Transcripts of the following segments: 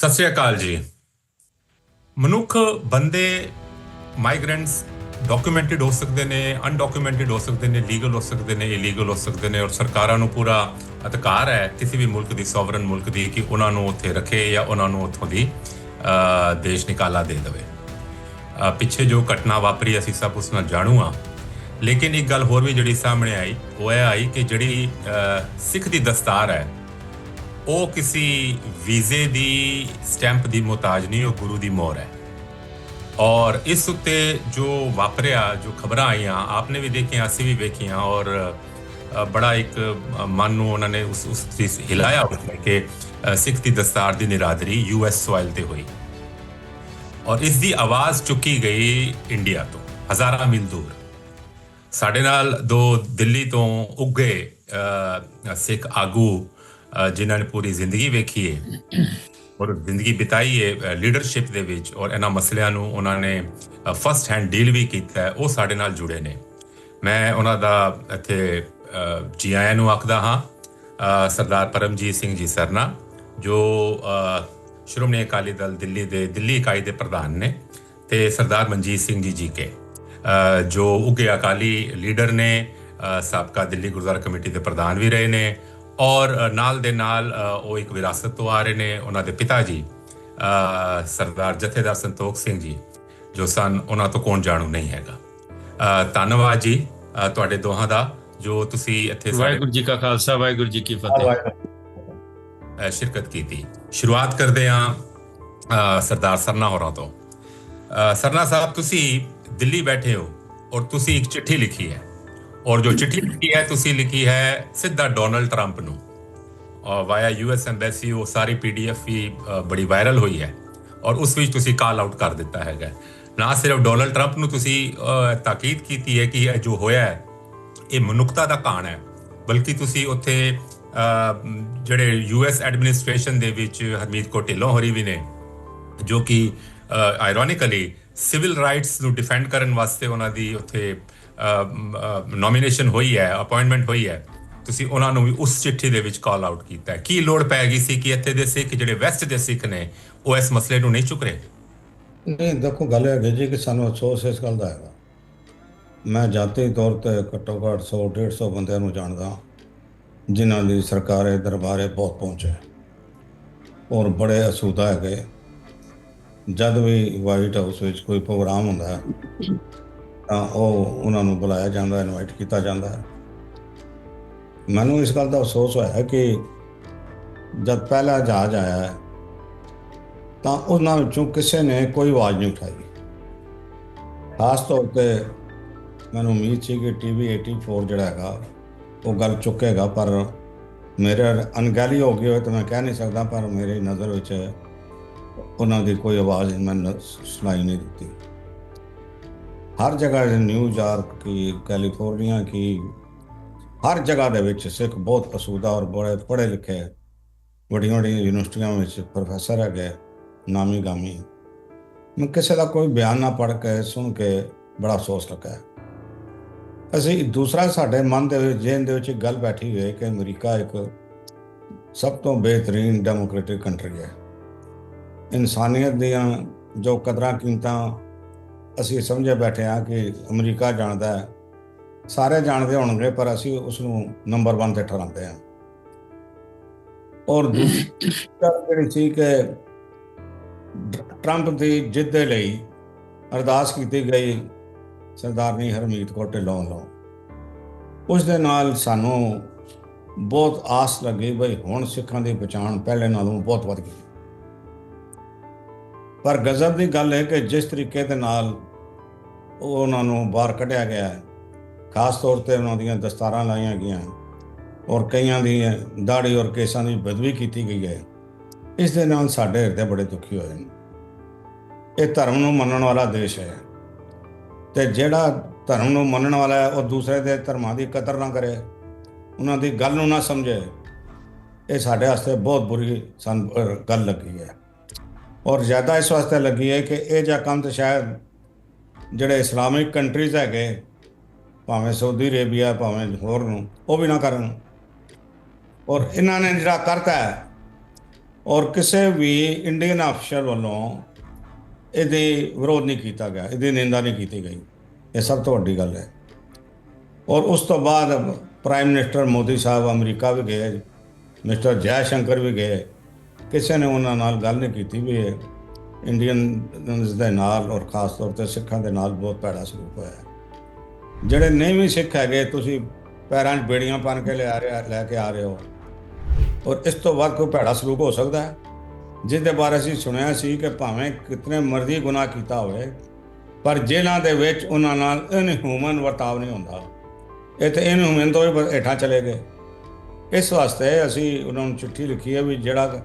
ਸਤਿ ਸ੍ਰੀ ਅਕਾਲ ਜੀ। ਮਨੁੱਖ ਬੰਦੇ ਮਾਈਗ੍ਰੈਂਟਸ ਡਾਕੂਮੈਂਟਡ ਹੋ ਸਕਦੇ ਨੇ ਅਨਡਾਕੂਮੈਂਟਡ ਹੋ ਸਕਦੇ ਨੇ ਲੀਗਲ ਹੋ ਸਕਦੇ ਨੇ ਇਲੀਗਲ ਹੋ ਸਕਦੇ ਨੇ ਔਰ ਸਰਕਾਰਾਂ ਨੂੰ ਪੂਰਾ ਅਧਿਕਾਰ ਹੈ ਕਿਸੇ ਵੀ ਮੁਲਕ ਦੀ ਸੋਵਰਨ ਮੁਲਕ ਦੀ ਕਿ ਉਹਨਾਂ ਨੂੰ ਉੱਥੇ ਰੱਖੇ ਜਾਂ ਉਹਨਾਂ ਨੂੰ ਉੱਥੋਂ ਦੀ ਦੇਸ਼ ਨਿਕਾਲਾ ਦੇ ਦੇਵੇ। ਪਿੱਛੇ ਜੋ ਘਟਨਾ ਵਾਪਰੀ ਅਸੀਂ ਸਭ ਉਸ ਨਾਲ ਜਾਣੂ ਆ ਲੇਕਿਨ ਇੱਕ ਗੱਲ ਹੋਰ ਵੀ ਜਿਹੜੀ ਸਾਹਮਣੇ ਆਈ, ਉਹ ਇਹ ਆਈ ਕਿ ਜਿਹੜੀ ਸਿੱਖ ਦੀ ਦਸਤਾਰ ਹੈ ਉਹ ਕਿਸੇ ਵੀਜ਼ੇ ਦੀ, ਸਟੈਂਪ ਦੀ ਮੁਹਤਾਜ ਨਹੀਂ, ਉਹ ਗੁਰੂ ਦੀ ਮੋਹਰ ਹੈ। ਔਰ ਇਸ ਉੱਤੇ ਜੋ ਵਾਪਰਿਆ, ਜੋ ਖਬਰਾਂ ਆਈਆਂ, ਆਪਨੇ ਵੀ ਦੇਖੀਆਂ, ਅਸੀਂ ਵੀ ਵੇਖੀਆਂ, ਔਰ ਬੜਾ ਇੱਕ ਮਨ ਨੂੰ ਉਹਨਾਂ ਨੇ ਉਸ ਉਸ ਚੀਜ਼ ਹਿਲਾਇਆ ਕਿ ਸਿੱਖ ਦੀ ਦਸਤਾਰ ਦੀ ਨਿਰਾਦਰੀ ਯੂਐਸ ਸੋਇਲ ਤੇ ਹੋਈ। ਔਰ ਇਸ ਦੀ ਆਵਾਜ਼ ਚੁੱਕੀ ਗਈ ਇੰਡੀਆ ਤੋਂ, ਹਜ਼ਾਰਾਂ ਮੀਲ ਦੂਰ। ਸਾਡੇ ਨਾਲ ਦੋ ਦਿੱਲੀ ਤੋਂ ਉੱਗੇ ਸਿੱਖ ਆਗੂ ਜਿਨ੍ਹਾਂ ਨੇ ਪੂਰੀ ਜ਼ਿੰਦਗੀ ਵੇਖੀ ਹੈ ਔਰ ਜ਼ਿੰਦਗੀ ਬਿਤਾਈ ਹੈ ਲੀਡਰਸ਼ਿਪ ਦੇ ਵਿੱਚ ਔਰ ਇਹਨਾਂ ਮਸਲਿਆਂ ਨੂੰ ਉਹਨਾਂ ਨੇ ਫਸਟ ਹੈਂਡ ਡੀਲ ਵੀ ਕੀਤਾ ਹੈ, ਉਹ ਸਾਡੇ ਨਾਲ ਜੁੜੇ ਨੇ। ਮੈਂ ਉਹਨਾਂ ਦਾ ਇੱਥੇ ਜੀ ਆਇਆਂ ਨੂੰ ਆਖਦਾ ਹਾਂ ਸਰਦਾਰ ਪਰਮਜੀਤ ਸਿੰਘ ਜੀ ਸਰਨਾ, ਜੋ ਸ਼੍ਰੋਮਣੀ ਅਕਾਲੀ ਦਲ ਦਿੱਲੀ ਦੇ, ਦਿੱਲੀ ਇਕਾਈ ਦੇ ਪ੍ਰਧਾਨ ਨੇ ਤੇ ਸਰਦਾਰ ਮਨਜੀਤ ਸਿੰਘ ਜੀ ਜੀ ਕੇ ਜੋ ਉੱਗੇ ਅਕਾਲੀ ਲੀਡਰ ਨੇ ਸਾਬਕਾ ਦਿੱਲੀ ਗੁਰਦੁਆਰਾ ਕਮੇਟੀ ਦੇ ਪ੍ਰਧਾਨ ਵੀ ਰਹੇ ਨੇ ਔਰ ਨਾਲ ਦੇ ਨਾਲ ਉਹ ਇੱਕ ਵਿਰਾਸਤ ਤੋਂ ਆ ਰਹੇ ਨੇ ਉਹਨਾਂ ਦੇ ਪਿਤਾ ਜੀ ਸਰਦਾਰ ਜਥੇਦਾਰ ਸੰਤੋਖ ਸਿੰਘ ਜੀ ਜੋ ਸਨ ਉਹਨਾਂ ਤੋਂ ਕੌਣ ਜਾਣੂ ਨਹੀਂ ਹੈਗਾ। ਧੰਨਵਾਦ ਜੀ ਤੁਹਾਡੇ ਦੋਹਾਂ ਦਾ ਜੋ ਤੁਸੀਂ ਇੱਥੇ ਸਾਡੇ ਵਾਹਿਗੁਰੂ ਜੀ ਕਾ ਖਾਲਸਾ ਵਾਹਿਗੁਰੂ ਜੀ ਕੀ ਫਤਿਹ। ਸ਼ਿਰਕਤ ਕੀਤੀ। ਸ਼ੁਰੂਆਤ ਕਰਦੇ ਹਾਂ ਸਰਦਾਰ ਸਰਨਾ ਹੋਰਾਂ ਤੋਂ। ਸਰਨਾ ਸਾਹਿਬ ਤੁਸੀਂ ਦਿੱਲੀ ਬੈਠੇ ਹੋ ਔਰ ਤੁਸੀਂ ਇੱਕ ਚਿੱਠੀ ਲਿਖੀ ਹੈ। ਔਰ ਜੋ ਚਿੱਠੀ ਲਿਖੀ ਹੈ ਤੁਸੀਂ ਲਿਖੀ ਹੈ ਸਿੱਧਾ ਡੋਨਲਡ ਟਰੰਪ ਨੂੰ। ਔਰ ਵਾਇਆ ਯੂਐਸ ਐਮਬੈਸੀ ਉਹ ਸਾਰੀ ਪੀਡੀਐਫ ਵੀ ਬੜੀ ਵਾਇਰਲ ਹੋਈ ਹੈ। ਔਰ ਉਸ ਵਿੱਚ ਤੁਸੀਂ ਕਾਲ ਆਊਟ ਕਰ ਦਿੱਤਾ ਹੈਗਾ ਨਾ ਸਿਰਫ ਡੋਨਲਡ ਟਰੰਪ ਨੂੰ ਤੁਸੀਂ ਤਾਕੀਦ ਕੀਤੀ ਹੈ ਕਿ ਇਹ ਜੋ ਹੋਇਆ ਹੈ ਇਹ ਮਨੁੱਖਤਾ ਦਾ ਕਾਣ ਹੈ ਬਲਕਿ ਤੁਸੀਂ ਉੱਥੇ ਅ, ਜਿਹੜੇ ਯੂਐਸ ਐਡਮਿਨਿਸਟ੍ਰੇਸ਼ਨ ਦੇ ਵਿੱਚ ਹਰਮੀਤ ਕੋ ਢਿੱਲੋਂ ਹੋਰੀ ਵੀ ਨੇ ਜੋ ਕਿ ਆਇਰੋਨਿਕਲੀ ਸਿਵਲ ਰਾਈਟਸ ਨੂੰ ਡਿਫੈਂਡ ਕਰਨ ਵਾਸਤੇ ਉਹਨਾਂ ਦੀ ਉੱਥੇ ਨੋਮੀਨੇਸ਼ਨ ਹੋਈ ਹੈ ਅਪਾਇੰਟਮੈਂਟ ਹੋਈ ਹੈ। ਤੁਸੀਂ ਉਹਨਾਂ ਨੂੰ ਵੀ ਉਸ ਚਿੱਠੀ ਦੇ ਵਿੱਚ ਕਾਲ ਆਊਟ ਕੀਤਾ ਕੀ ਲੋੜ ਪੈ ਗਈ ਸੀ ਕਿ ਇੱਥੇ ਦੇ ਸਿੱਖ, ਜਿਹੜੇ ਵੈਸਟ ਦੇ ਸਿੱਖ ਨੇ, ਉਹ ਇਸ ਮਸਲੇ ਨੂੰ ਨਹੀਂ ਚੁੱਕ ਰਹੇ? ਨਹੀਂ, ਦੇਖੋ, ਗੱਲ ਇਹ ਹੈ ਜੀ ਕਿ ਸਾਨੂੰ ਅਫਸੋਸ ਇਸ ਗੱਲ ਦਾ ਹੈਗਾ। ਮੈਂ ਜਾਤੀ ਤੌਰ ਤੇ ਘੱਟੋ ਘੱਟ 100 150 ਬੰਦਿਆਂ ਨੂੰ ਜਾਣਦਾ ਜਿਨ੍ਹਾਂ ਲਈ ਸਰਕਾਰੇ ਦਰਬਾਰੇ ਬਹੁਤ ਪਹੁੰਚੇ। ਔਰ ਬੜੇ ਅਸੂਦਾ ਹੈਗੇ। ਜਦ ਵੀ ਵਾਈਟ ਹਾਊਸ ਵਿੱਚ ਕੋਈ ਪ੍ਰੋਗਰਾਮ ਹੁੰਦਾ ਹੈ ਤਾਂ ਉਹ ਉਹਨਾਂ ਨੂੰ ਬੁਲਾਇਆ ਜਾਂਦਾ ਇਨਵਾਈਟ ਕੀਤਾ ਜਾਂਦਾ। ਹੈ ਮੈਨੂੰ ਇਸ ਗੱਲ ਦਾ ਅਫਸੋਸ ਹੋਇਆ ਕਿ ਜਦ ਪਹਿਲਾ ਜਹਾਜ਼ ਆਇਆ, ਤਾਂ ਉਹਨਾਂ ਵਿੱਚੋਂ ਕਿਸੇ ਨੇ ਕੋਈ ਆਵਾਜ਼ ਨਹੀਂ ਉਠਾਈ। ਖਾਸ ਤੌਰ ਤੇ ਮੈਨੂੰ ਉਮੀਦ ਸੀ ਕਿ ਟੀਵੀ 84 ਜਿਹੜਾ ਹੈਗਾ, ਉਹ ਗੱਲ ਚੁੱਕੇਗਾ, ਪਰ ਮੇਰੇ ਅਣਗਹਿਲੀ ਹੋ ਗਈ ਹੋਵੇ ਤਾਂ ਮੈਂ ਕਹਿ ਨਹੀਂ ਸਕਦਾ, ਪਰ ਮੇਰੀ ਨਜ਼ਰ ਵਿੱਚ ਉਹਨਾਂ ਦੀ ਕੋਈ ਆਵਾਜ਼ ਮੈਨੂੰ ਸੁਣਾਈ ਨਹੀਂ ਦਿੱਤੀ। ਹਰ ਜਗ੍ਹਾ ਨਿਊਯਾਰਕ ਕੀ, ਕੈਲੀਫੋਰਨੀਆ ਕੀ, ਹਰ ਜਗ੍ਹਾ ਦੇ ਵਿੱਚ ਸਿੱਖ ਬਹੁਤ ਪਸੂਦਾ ਔਰ ਬੜੇ ਪੜ੍ਹੇ ਲਿਖੇ ਵੱਡੀਆਂ ਵੱਡੀਆਂ ਯੂਨੀਵਰਸਿਟੀਆਂ ਵਿੱਚ ਪ੍ਰੋਫੈਸਰ ਹੈਗੇ ਨਾਮੀ ਗਾਮੀ। ਮੈਂ ਕਿਸੇ ਦਾ ਕੋਈ ਬਿਆਨ ਨਾ ਪੜ੍ਹ ਕੇ, ਸੁਣ ਕੇ ਬੜਾ ਅਫਸੋਸ ਲੱਗਾ ਅਸੀਂ ਦੂਸਰਾ ਸਾਡੇ ਮਨ ਦੇ ਵਿੱਚ ਜੇਨ ਦੇ ਵਿੱਚ ਇੱਕ ਗੱਲ ਬੈਠੀ ਹੋਈ ਹੈ ਕਿ ਅਮਰੀਕਾ ਇੱਕ ਸਭ ਤੋਂ ਬਿਹਤਰੀਨ ਡੈਮੋਕ੍ਰੈਟਿਕ ਕੰਟਰੀ ਹੈ। ਇਨਸਾਨੀਅਤ ਦੀਆਂ ਜੋ ਕਦਰਾਂ ਕੀਮਤਾਂ ਅਸੀਂ ਸਮਝੇ ਬੈਠੇ ਹਾਂ ਕਿ ਅਮਰੀਕਾ ਜਾਣਦਾ ਹੈ। ਸਾਰੇ ਜਾਣਦੇ ਹੋਣਗੇ, ਪਰ ਅਸੀਂ ਉਸ ਨੂੰ ਨੰਬਰ 1 ਤੇ ਠਹਿਰਾਉਂਦੇ ਹਾਂ। ਔਰ ਦੂਸਰੀ ਜਿਹੜੀ ਸੀ ਕਿ ਟਰੰਪ ਦੀ ਜਿੱਤ ਦੇ ਲਈ ਅਰਦਾਸ ਕੀਤੀ ਗਈ ਸਰਦਾਰਨੀ ਹਰਮੀਤ ਕੌਰ ਢਿੱਲੋਂ ਵੱਲੋਂ। ਉਸ ਦੇ ਨਾਲ ਸਾਨੂੰ ਬਹੁਤ ਆਸ ਲੱਗੀ ਬਈ ਹੁਣ ਸਿੱਖਾਂ ਦੀ ਪਛਾਣ ਪਹਿਲੇ ਨਾਲੋਂ ਬਹੁਤ ਵੱਧ ਗਈ। ਪਰ ਗਜ਼ਬ ਦੀ ਗੱਲ ਹੈ ਕਿ ਜਿਸ ਤਰੀਕੇ ਦੇ ਨਾਲ ਉਹਨਾਂ ਨੂੰ ਬਾਹਰ ਕੱਢਿਆ ਗਿਆ। ਹੈ ਖਾਸ ਤੌਰ ਤੇ ਉਹਨਾਂ ਦੀਆਂ ਦਸਤਾਰਾਂ ਲਾਈਆਂ ਗਈਆਂ ਔਰ ਕਈਆਂ ਦੀ ਦਾੜੀ ਔਰ ਕੇਸਾਂ ਦੀ ਬਦਵੀ ਕੀਤੀ ਗਈ ਹੈ। ਇਸ ਦੇ ਨਾਲ ਸਾਡੇ ਹਿਰਦੇ ਬੜੇ ਦੁਖੀ ਹੋਏ ਨੇ। ਇਹ ਧਰਮ ਨੂੰ ਮੰਨਣ ਵਾਲਾ ਦੇਸ਼ ਹੈ ਤੇ ਜਿਹੜਾ ਧਰਮ ਨੂੰ ਮੰਨਣ ਵਾਲਾ ਹੈ, ਉਹ ਦੂਸਰੇ ਦੇ ਧਰਮਾਂ ਦੀ ਕਦਰ ਨਾ ਕਰੇ, ਉਹਨਾਂ ਦੀ ਗੱਲ ਨੂੰ ਨਾ ਸਮਝੇ, ਇਹ ਸਾਡੇ ਵਾਸਤੇ ਬਹੁਤ ਬੁਰੀ ਸਾਨੂੰ ਗੱਲ ਲੱਗੀ ਹੈ। ਔਰ ਜ਼ਿਆਦਾ ਇਸ ਵਾਸਤੇ ਲੱਗੀ ਹੈ ਕਿ ਇਹ ਜਿਹਾ ਕੰਮ ਤਾਂ ਸ਼ਾਇਦ ਜਿਹੜੇ ਇਸਲਾਮਿਕ ਕੰਟਰੀਜ਼ ਹੈਗੇ, ਭਾਵੇਂ ਸਾਊਦੀ ਅਰੇਬੀਆ ਭਾਵੇਂ ਹੋਰ ਨੂੰ, ਉਹ ਵੀ ਨਾ ਕਰਨ। ਔਰ ਇਹਨਾਂ ਨੇ ਜਿਹੜਾ ਕਰਤਾ ਹੈ, ਔਰ ਕਿਸੇ ਵੀ ਇੰਡੀਅਨ ਅਫਸਰ ਵੱਲੋਂ ਇਹਦੇ ਵਿਰੋਧ ਨਹੀਂ ਕੀਤਾ ਗਿਆ, ਇਹਦੀ ਨਿੰਦਾ ਨਹੀਂ ਕੀਤੀ ਗਈ। ਇਹ ਸਭ ਤੋਂ ਵੱਡੀ ਗੱਲ ਹੈ। ਔਰ ਉਸ ਤੋਂ ਬਾਅਦ prime minister Modi sahib America ਵੀ ਗਏ, ਮਿਸਟਰ ਜੈ ਸ਼ੰਕਰ ਵੀ ਗਏ। ਕਿਸੇ ਨੇ ਉਹਨਾਂ ਨਾਲ ਗੱਲ ਨਹੀਂ ਕੀਤੀ ਵੀ ਇਹ ਦੇ ਨਾਲ ਔਰ ਖਾਸ ਤੌਰ ਤੇ ਸਿੱਖਾਂ ਦੇ ਨਾਲ ਬਹੁਤ ਭੈੜਾ ਸਲੂਕ ਹੋਇਆ ਜਿਹੜੇ ਨਹੀਂ ਵੀ ਸਿੱਖ ਹੈਗੇ, ਤੁਸੀਂ ਪੈਰਾਂ 'ਚ ਬੇੜੀਆਂ ਪਾਣ ਕੇ ਲਿਆ ਰਹੇ ਲੈ ਕੇ ਆ ਰਹੇ ਹੋ। ਔਰ ਇਸ ਤੋਂ ਬਾਅਦ ਕੋਈ ਭੈੜਾ ਸਲੂਕ ਹੋ ਸਕਦਾ ਹੈ? ਜਿਹਦੇ ਬਾਰੇ ਅਸੀਂ ਸੁਣਿਆ ਸੀ ਕਿ ਭਾਵੇਂ ਕਿਤਨੇ ਮਰਜ਼ੀ ਗੁਨਾਹ ਕੀਤਾ ਹੋਵੇ, ਪਰ ਜੇਲ੍ਹਾਂ ਦੇ ਵਿੱਚ ਉਹਨਾਂ ਨਾਲ ਇਨਹਿਊਮਨ ਵਰਤਾਵ ਨਹੀਂ ਹੁੰਦਾ। ਇਹ ਤੇ ਇਨਹਿਊਮਨ ਤੋਂ ਵੀ ਹੇਠਾਂ ਚਲੇ ਗਏ। ਇਸ ਵਾਸਤੇ ਅਸੀਂ ਉਹਨਾਂ ਨੂੰ ਚਿੱਠੀ ਲਿਖੀ ਹੈ ਵੀ ਜਿਹੜਾ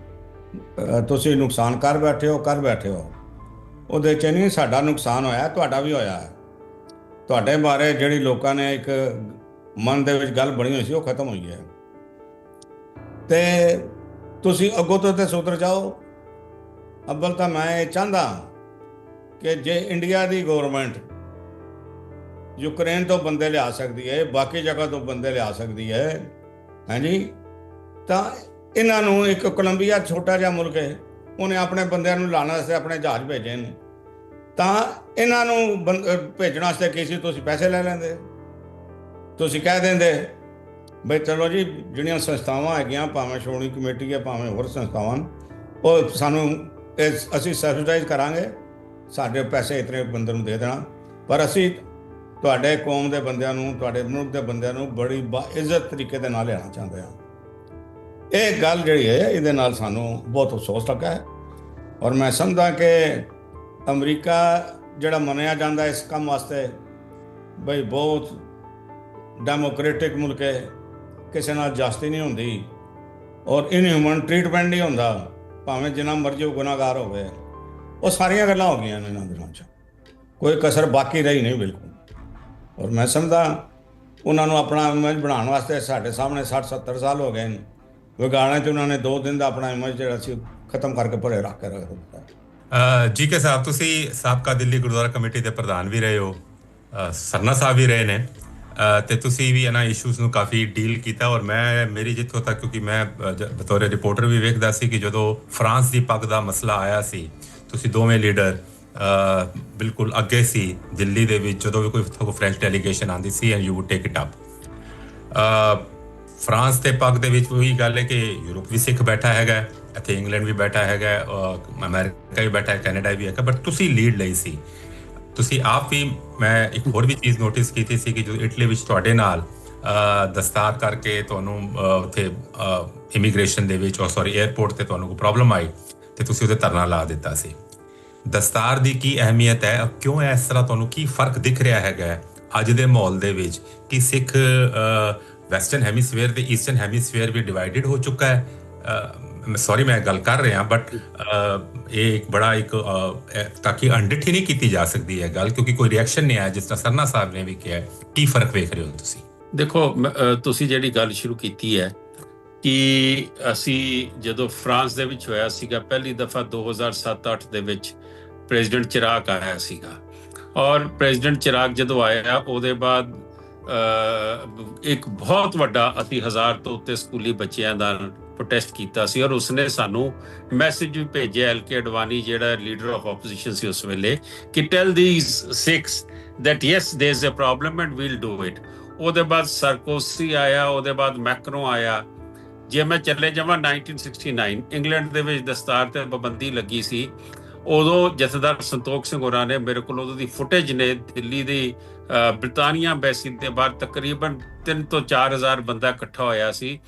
ਤੁਸੀਂ ਨੁਕਸਾਨ ਕਰ ਬੈਠੇ ਹੋ, ਕਰ ਬੈਠੇ ਹੋ। ਉਹਦੇ ਚ ਨਹੀਂ ਸਾਡਾ ਨੁਕਸਾਨ ਹੋਇਆ, ਤੁਹਾਡਾ ਵੀ ਹੋਇਆ। ਹੈ ਤੁਹਾਡੇ ਬਾਰੇ ਜਿਹੜੀ ਲੋਕਾਂ ਨੇ ਇੱਕ ਮਨ ਦੇ ਵਿੱਚ ਗੱਲ ਬਣੀ ਹੋਈ ਸੀ, ਉਹ ਖਤਮ ਹੋਈ ਹੈ। ਤੇ ਤੁਸੀਂ ਅੱਗੋਂ ਤੋਂ ਤੇ ਸੁਧਰ ਜਾਓ। ਅੱਬਲ, ਤਾਂ ਮੈਂ ਇਹ ਚਾਹੁੰਦਾ ਕਿ ਜੇ ਇੰਡੀਆ ਦੀ ਗਵਰਨਮੈਂਟ ਯੂਕਰੇਨ ਤੋਂ ਬੰਦੇ ਲਿਆ ਸਕਦੀ ਹੈ, ਬਾਕੀ ਜਗ੍ਹਾ ਤੋਂ ਬੰਦੇ ਲਿਆ ਸਕਦੀ ਹੈ ਹਾਂਜੀ ਤਾਂ ਇਹਨਾਂ ਨੂੰ ਇੱਕ ਕੋਲੰਬੀਆ ਛੋਟਾ ਜਿਹਾ ਮੁਲਕ ਹੈ, ਉਹਨੇ ਆਪਣੇ ਬੰਦਿਆਂ ਨੂੰ ਲਾਉਣ ਵਾਸਤੇ ਆਪਣੇ ਜਹਾਜ਼ ਭੇਜੇ ਨੇ। ਤਾਂ ਇਹਨਾਂ ਨੂੰ ਬੰ- ਭੇਜਣ ਵਾਸਤੇ ਕੀ ਸੀ? ਤੁਸੀਂ ਪੈਸੇ ਲੈ ਲੈਂਦੇ। ਤੁਸੀਂ ਕਹਿ ਦਿੰਦੇ, ਬਈ ਚਲੋ ਜੀ, ਜਿਹੜੀਆਂ ਸੰਸਥਾਵਾਂ ਹੈਗੀਆਂ, ਭਾਵੇਂ ਸ਼੍ਰੋਮਣੀ ਕਮੇਟੀ ਹੈ, ਭਾਵੇਂ ਹੋਰ ਸੰਸਥਾਵਾਂ, ਉਹ ਸਾਨੂੰ ਇਹ ਅਸੀਂ ਸਬਸਿਡਾਈਜ਼ ਕਰਾਂਗੇ। ਸਾਡੇ ਪੈਸੇ ਇਤਨੇ ਬੰਦੇ ਨੂੰ ਦੇ ਦੇਣਾ। ਪਰ ਅਸੀਂ ਤੁਹਾਡੇ ਕੌਮ ਦੇ ਬੰਦਿਆਂ ਨੂੰ, ਤੁਹਾਡੇ ਮੁਲਕ ਦੇ ਬੰਦਿਆਂ ਨੂੰ ਬੜੀ ਇੱਜ਼ਤ ਤਰੀਕੇ ਦੇ ਨਾਲ ਲੈਣਾ ਚਾਹੁੰਦੇ ਹਾਂ। ਇਹ ਗੱਲ ਜਿਹੜੀ ਹੈ, ਇਹਦੇ ਨਾਲ ਸਾਨੂੰ ਬਹੁਤ ਅਫਸੋਸ ਲੱਗਾ ਹੈ। ਔਰ ਮੈਂ ਸਮਝਦਾ ਕਿ ਅਮਰੀਕਾ ਜਿਹੜਾ ਮੰਨਿਆ ਜਾਂਦਾ ਇਸ ਕੰਮ ਵਾਸਤੇ, ਬਈ ਬਹੁਤ ਡੈਮੋਕ੍ਰੈਟਿਕ ਮੁਲਕ ਹੈ, ਕਿਸੇ ਨਾਲ ਜਾਸਤੀ ਨਹੀਂ ਹੁੰਦੀ। ਔਰ ਇਨਹਿਊਮਨ ਟ੍ਰੀਟਮੈਂਟ ਨਹੀਂ ਹੁੰਦਾ, ਭਾਵੇਂ ਜਿੰਨਾ ਮਰਜ਼ੀ ਉਹ ਗੁਨਾਹਗਾਰ ਹੋਵੇ। ਉਹ ਸਾਰੀਆਂ ਗੱਲਾਂ ਹੋ ਗਈਆਂ ਨੇ ਇਹਨਾਂ ਦਿਨਾਂ 'ਚ। ਕੋਈ ਕਸਰ ਬਾਕੀ ਰਹੀ ਨਹੀਂ ਬਿਲਕੁਲ। ਔਰ ਮੈਂ ਸਮਝਦਾ, ਉਹਨਾਂ ਨੂੰ ਆਪਣਾ ਇਮੇਜ ਬਣਾਉਣ ਵਾਸਤੇ ਸਾਡੇ ਸਾਹਮਣੇ 60 70 ਸਾਲ ਹੋ ਗਏ ਨੇ। ਵਿਗਾੜਨ 'ਚ ਉਹਨਾਂ ਨੇ 2 ਦਿਨ ਦਾ ਆਪਣਾ ਇਮੇਜ ਜਿਹੜਾ ਸੀ ਖਤਮ ਕਰਕੇ ਭਰੇ ਰੱਖ ਕੇ ਰੱਖ ਜੀ ਕੇ ਸਾਹਿਬ ਤੁਸੀਂ ਸਾਬਕਾ ਦਿੱਲੀ ਗੁਰਦੁਆਰਾ ਕਮੇਟੀ ਦੇ ਪ੍ਰਧਾਨ ਵੀ ਰਹੇ ਹੋ ਸਰਨਾ ਸਾਹਿਬ ਵੀ ਰਹੇ ਨੇ ਅ, ਤੇ ਤੁਸੀਂ ਵੀ ਇਹਨਾਂ ਇਸ਼ੂਜ਼ ਨੂੰ ਕਾਫੀ ਡੀਲ ਕੀਤਾ ਔਰ ਮੈਂ ਮੇਰੀ ਜਿੱਥੋਂ ਤੱਕ ਕਿਉਂਕਿ ਮੈਂ ਬਤੌਰ ਰਿਪੋਰਟਰ ਵੀ ਵੇਖਦਾ ਸੀ ਕਿ ਜਦੋਂ ਫਰਾਂਸ ਦੀ ਪੱਗ ਦਾ ਮਸਲਾ ਆਇਆ ਸੀ ਤੁਸੀਂ ਦੋਵੇਂ ਲੀਡਰ ਬਿਲਕੁਲ ਅੱਗੇ ਸੀ ਦਿੱਲੀ ਦੇ ਵਿੱਚ ਜਦੋਂ ਵੀ ਕੋਈ ਉੱਥੋਂ ਫ੍ਰੈਂਚ ਡੈਲੀਗੇਸ਼ਨ ਆਂਦੀ ਸੀ and you would take it up France ਤੇ ਪੱਗ ਦੇ ਵਿੱਚ ਉਹੀ ਗੱਲ ਹੈ ਕਿ ਯੂਰਪ ਵੀ ਸਿੱਖ ਬੈਠਾ ਹੈਗਾ ਇੱਥੇ ਇੰਗਲੈਂਡ ਵੀ ਬੈਠਾ ਹੈਗਾ ਅ, ਅਮਰੀਕਾ ਵੀ ਬੈਠਾ ਹੈ ਕੈਨੇਡਾ ਵੀ ਹੈਗਾ ਬਟ ਤੁਸੀਂ ਲੀਡ ਲਈ ਸੀ। ਤੁਸੀਂ ਆਪ ਵੀ ਮੈਂ ਇੱਕ ਹੋਰ ਵੀ ਚੀਜ਼ ਨੋਟਿਸ ਕੀਤੀ ਸੀ ਕਿ ਜੋ ਇਟਲੀ ਵਿੱਚ ਤੁਹਾਡੇ ਨਾਲ ਦਸਤਾਰ ਕਰਕੇ ਤੁਹਾਨੂੰ ਉੱਥੇ ਇਮੀਗ੍ਰੇਸ਼ਨ ਦੇ ਵਿੱਚ ਔਰ ਸੌਰੀ 에ਅਰਪੋਰਟ ਤੇ ਤੁਹਾਨੂੰ ਕੋਈ ਪ੍ਰੋਬਲਮ ਆਈ ਤੇ ਤੁਸੀਂ ਉਹਦੇ ਧਰਨਾ ਲਾ ਦਿੱਤਾ ਸੀ। ਦਸਤਾਰ ਦੀ ਕੀ ਅਹਿਮੀਅਤ ਹੈ ਅ, ਕਿਉਂ ਇਸ ਤਰ੍ਹਾਂ ਤੁਹਾਨੂੰ ਕੀ ਫ਼ਰਕ ਦਿਖ ਰਿਹਾ ਹੈਗਾ ਹੈ ਅੱਜ ਦੇ ਮਾਹੌਲ ਦੇ ਵਿੱਚ ਕਿ ਸਿੱਖ ਵੈਸਟਰਨ ਹੈਮੀਸਫੇਅਰ ਤੇ ਈਸਟਰਨ ਹੈਮੀਸਫੇਅਰ ਵੀ ਡਿਵਾਈਡਡ ਹੋ ਚੁੱਕਾ ਹੈ। ਸੌਰੀ ਮੈਂ ਗੱਲ ਕਰ ਰਿਹਾ ਬਟ ਇਹ ਇੱਕ ਬੜਾ ਇੱਕ ਤਾਂ ਕਿ ਅਣਡਿੱਠੀ ਨਹੀਂ ਕੀਤੀ ਜਾ ਸਕਦੀ ਹੈ ਗੱਲ, ਕਿਉਂਕਿ ਕੋਈ ਰਿਐਕਸ਼ਨ ਨਹੀਂ ਆਇਆ, ਜਿਸ ਤਰ੍ਹਾਂ ਸਰਨਾ ਸਾਹਿਬ ਨੇ ਵੀ ਕਿਹਾ ਕੀ ਫ਼ਰਕ ਵੇਖ ਰਹੇ ਹੋ ਤੁਸੀਂ? ਦੇਖੋ ਤੁਸੀਂ ਜਿਹੜੀ ਗੱਲ ਸ਼ੁਰੂ ਕੀਤੀ ਹੈ ਕਿ ਅਸੀਂ ਜਦੋਂ ਫਰਾਂਸ ਦੇ ਵਿੱਚ ਹੋਇਆ ਸੀਗਾ, ਪਹਿਲੀ ਦਫਾ 2007-8 ਦੇ ਵਿੱਚ ਪ੍ਰੈਜ਼ੀਡੈਂਟ ਚਿਰਾਗ ਆਇਆ ਸੀਗਾ। ਔਰ ਪ੍ਰੈਜ਼ੀਡੈਂਟ ਚਿਰਾਗ ਜਦੋਂ ਆਇਆ, ਉਹਦੇ ਬਾਅਦ ਇੱਕ ਬਹੁਤ ਵੱਡਾ ਅਸੀਂ ਹਜ਼ਾਰ ਤੋਂ ਉੱਤੇ ਸਕੂਲੀ ਬੱਚਿਆਂ ਦਾ ਪ੍ਰੋਟੈਸਟ ਕੀਤਾ ਸੀ ਔਰ ਉਸਨੇ ਸਾਨੂੰ ਮੈਸੇਜ ਵੀ ਭੇਜਿਆ ਐਲ ਕੇ ਅਡਵਾਨੀ ਜਿਹੜਾ ਲੀਡਰ ਆਫ ਆਪੋਜੀਸ਼ਨ ਸੀ ਉਸ ਵੇਲੇ, ਕਿ tell these six that yes there's a problem and we'll do it ਉਹਦੇ ਬਾਅਦ ਸਰਕੋਸੀ ਆਇਆ, ਉਹਦੇ ਬਾਅਦ ਮੈਕਰੋ ਆਇਆ। ਜੇ ਮੈਂ ਚੱਲੇ ਜਾਵਾਂ 1969 ਇੰਗਲੈਂਡ ਦੇ ਵਿੱਚ ਦਸਤਾਰ ਤੇ ਪਾਬੰਦੀ ਲੱਗੀ ਸੀ ਉਦੋਂ ਜਥੇਦਾਰ ਸੰਤੋਖ ਸਿੰਘ ਹੋਰਾਂ ਨੇ ਮੇਰੇ ਕੋਲ ਉਦੋਂ ਦੀ ਫੁਟੇਜ ਨੇ ਦਿੱਲੀ ਦੀ ਅਹ, ਬ੍ਰਿਟਾਨੀਆ ਐਮਬੈਸੀ ਦੇ ਬਾਹਰ ਤਕਰੀਬਨ 3 ਤੋਂ 4000 ਬੰਦਾ ਇਕੱਠਾ ਹੋਇਆ ਸੀ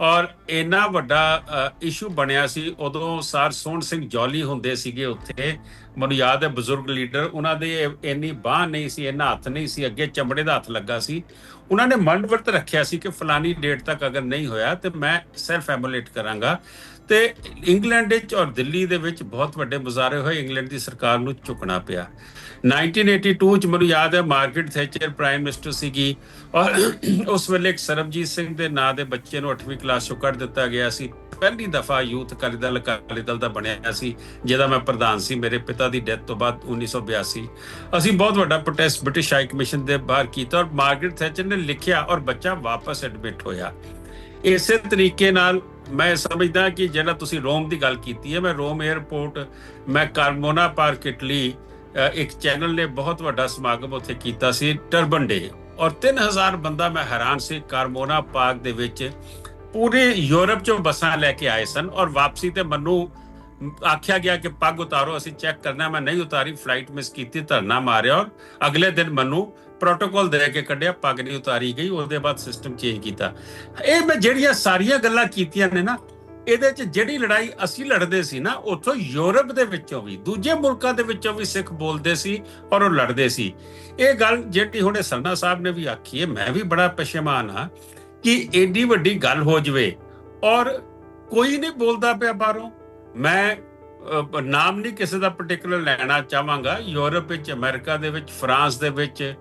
ਔਰ ਇੰਨਾ ਵੱਡਾ ਇਸ਼ੂ ਬਣਿਆ ਸੀ। ਉਦੋਂ ਸਰ ਸੋਹਣ ਸਿੰਘ ਜੌਲੀ ਹੁੰਦੇ ਸੀਗੇ ਉੱਥੇ। ਮੈਨੂੰ ਯਾਦ ਹੈ ਬਜ਼ੁਰਗ ਲੀਡਰ ਉਹਨਾਂ ਦੇ ਇੰਨੀ ਬਾਹ ਨਹੀਂ ਸੀ ਇੰਨਾ ਹੱਥ ਨਹੀਂ ਸੀ ਅੱਗੇ ਚਮੜੇ ਦਾ ਹੱਥ ਲੱਗਾ ਸੀ। ਉਹਨਾਂ ਨੇ ਮੰਡ ਵਰਤ ਰੱਖਿਆ ਸੀ ਕਿ ਫਲਾਨੀ ਡੇਟ ਤੱਕ ਅਗਰ ਨਹੀਂ ਹੋਇਆ ਤੇ ਮੈਂ ਸੈਲਫ ਐਮੂਲੇਟ ਕਰਾਂਗਾ। ਤੇ ਇੰਗਲੈਂਡ ਵਿੱਚ ਔਰ ਦਿੱਲੀ ਦੇ ਵਿੱਚ ਬਹੁਤ ਵੱਡੇ ਮੁਜ਼ਾਹਰੇ ਹੋਏ, ਇੰਗਲੈਂਡ ਦੀ ਸਰਕਾਰ ਨੂੰ ਝੁਕਣਾ ਪਿਆ। 1982 ਚ ਮੈਨੂੰ ਯਾਦ ਹੈ ਮਾਰਗਰਟ ਥੈਚਰ ਪ੍ਰਾਈਮ ਮਿਨਿਸਟਰ ਸੀਗੀ ਔਰ ਉਸ ਵੇਲੇ ਇੱਕ ਸਰਬਜੀਤ ਸਿੰਘ ਦੇ ਨਾਂ ਦੇ ਬੱਚੇ ਨੂੰ 8ਵੀਂ ਕਲਾਸ ਚੋਂ ਕੱਢ ਦਿੱਤਾ ਗਿਆ ਸੀ। ਪਹਿਲੀ ਦਫਾ ਯੂਥ ਅਕਾਲੀ ਦਲ ਅਕਾਲੀ ਦਲ ਦਾ ਬਣਿਆ ਸੀ, ਜਿਹਦਾ ਮੈਂ ਪ੍ਰਧਾਨ ਸੀ। ਮੇਰੇ ਪਿਤਾ ਦੀ ਡੈਥ ਤੋਂ ਬਾਅਦ 1982 ਅਸੀਂ ਬਹੁਤ ਵੱਡਾ ਪ੍ਰੋਟੈਸਟ ਬ੍ਰਿਟਿਸ਼ ਹਾਈ ਕਮਿਸ਼ਨ ਦੇ ਬਾਹਰ ਕੀਤਾ ਔਰ ਮਾਰਗਰਟ ਥੈਚਰ ਨੇ ਲਿਖਿਆ ਔਰ ਬੱਚਾ ਵਾਪਸ ਐਡਮਿਟ ਹੋਇਆ। ਇਸੇ ਤਰੀਕੇ ਨਾਲ ਮੈਂ ਸਮਝਦਾ ਕਿ ਜਿਹੜਾ ਤੁਸੀਂ ਰੋਮ ਦੀ ਗੱਲ ਕੀਤੀ ਹੈ, ਮੈਂ ਰੋਮ 에ਅਰਪੋਰਟ ਮੈਂ ਕਾਰਮੋਨਾ ਪਾਰਕ ਇਟਲੀ ਇੱਕ ਚੈਨਲ ਨੇ ਬਹੁਤ ਵੱਡਾ ਸਮਾਗਮ ਉੱਥੇ ਕੀਤਾ ਸੀ, ਟਰਬਨ ਡੇ। ਔਰ 3000 ਬੰਦਾ ਮੈਂ ਹੈਰਾਨ ਸੀ, ਕਾਰਮੋਨਾ ਪਾਰਕ ਦੇ ਵਿੱਚ ਪੂਰੇ ਯੂਰਪ ਚੋਂ ਬੱਸਾਂ ਲੈ ਕੇ ਆਏ ਸਨ ਔਰ ਵਾਪਸੀ ਤੇ ਮੈਨੂੰ ਆਖਿਆ ਗਿਆ ਕਿ ਪੱਗ ਉਤਾਰੋ, ਅਸੀਂ ਚੈੱਕ ਕਰਨਾ, ਮੈਂ ਨਹੀਂ ਉਤਾਰੀ, ਫਲਾਈਟ ਮਿਸ ਕੀਤੀ, ਧਰਨਾ ਮਾਰਿਆ ਔਰ ਅਗਲੇ ਦਿਨ ਮੈਨੂੰ ਪ੍ਰੋਟੋਕਾਲ ਦੇ ਕੇ ਕੱਢਿਆ, ਪੱਗ ਨਹੀਂ ਉਤਾਰੀ ਗਈ, ਉਹਦੇ ਬਾਅਦ ਸਿਸਟਮ ਚੇਂਜ ਕੀਤਾ। ਇਹ ਮੈਂ ਜਿਹੜੀਆਂ ਸਾਰੀਆਂ ਗੱਲਾਂ ਕੀਤੀਆਂ ਨੇ ਨਾ, ਇਹਦੇ ਚ ਜਿਹੜੀ ਲੜਾਈ ਅਸੀਂ ਲੜਦੇ ਸੀ ਨਾ, ਉੱਥੋਂ ਯੂਰਪ ਦੇ ਵਿੱਚੋਂ ਵੀ, ਦੂਜੇ ਮੁਲਕਾਂ ਦੇ ਵਿੱਚੋਂ ਵੀ ਸਿੱਖ ਬੋਲਦੇ ਸੀ ਔਰ ਉਹ ਲੜਦੇ ਸੀ। ਇਹ ਗੱਲ ਜਿਹੜੀ ਹੁਣੇ ਸਰਨਾ ਸਾਹਿਬ ਨੇ ਵੀ ਆਖੀ ਹੈ, ਮੈਂ ਵੀ ਬੜਾ ਪਛਮਾਨ ਹਾਂ ਕਿ ਐਡੀ ਵੱਡੀ ਗੱਲ ਹੋ ਜਵੇ ਔਰ ਕੋਈ ਨਹੀਂ ਬੋਲਦਾ ਪਿਆ ਬਾਹਰੋਂ। ਮੈਂ ਨਾਮ ਨਹੀਂ ਕਿਸੇ ਦਾ ਪਾਰਟਿਕੂਲਰ ਲੈਣਾ ਚਾਹਾਂਗਾ। ਯੂਰਪ ਵਿੱਚ, ਅਮਰੀਕਾ ਦੇ ਵਿੱਚ, ਫਰਾਂਸ ਦੇ ਵਿੱਚ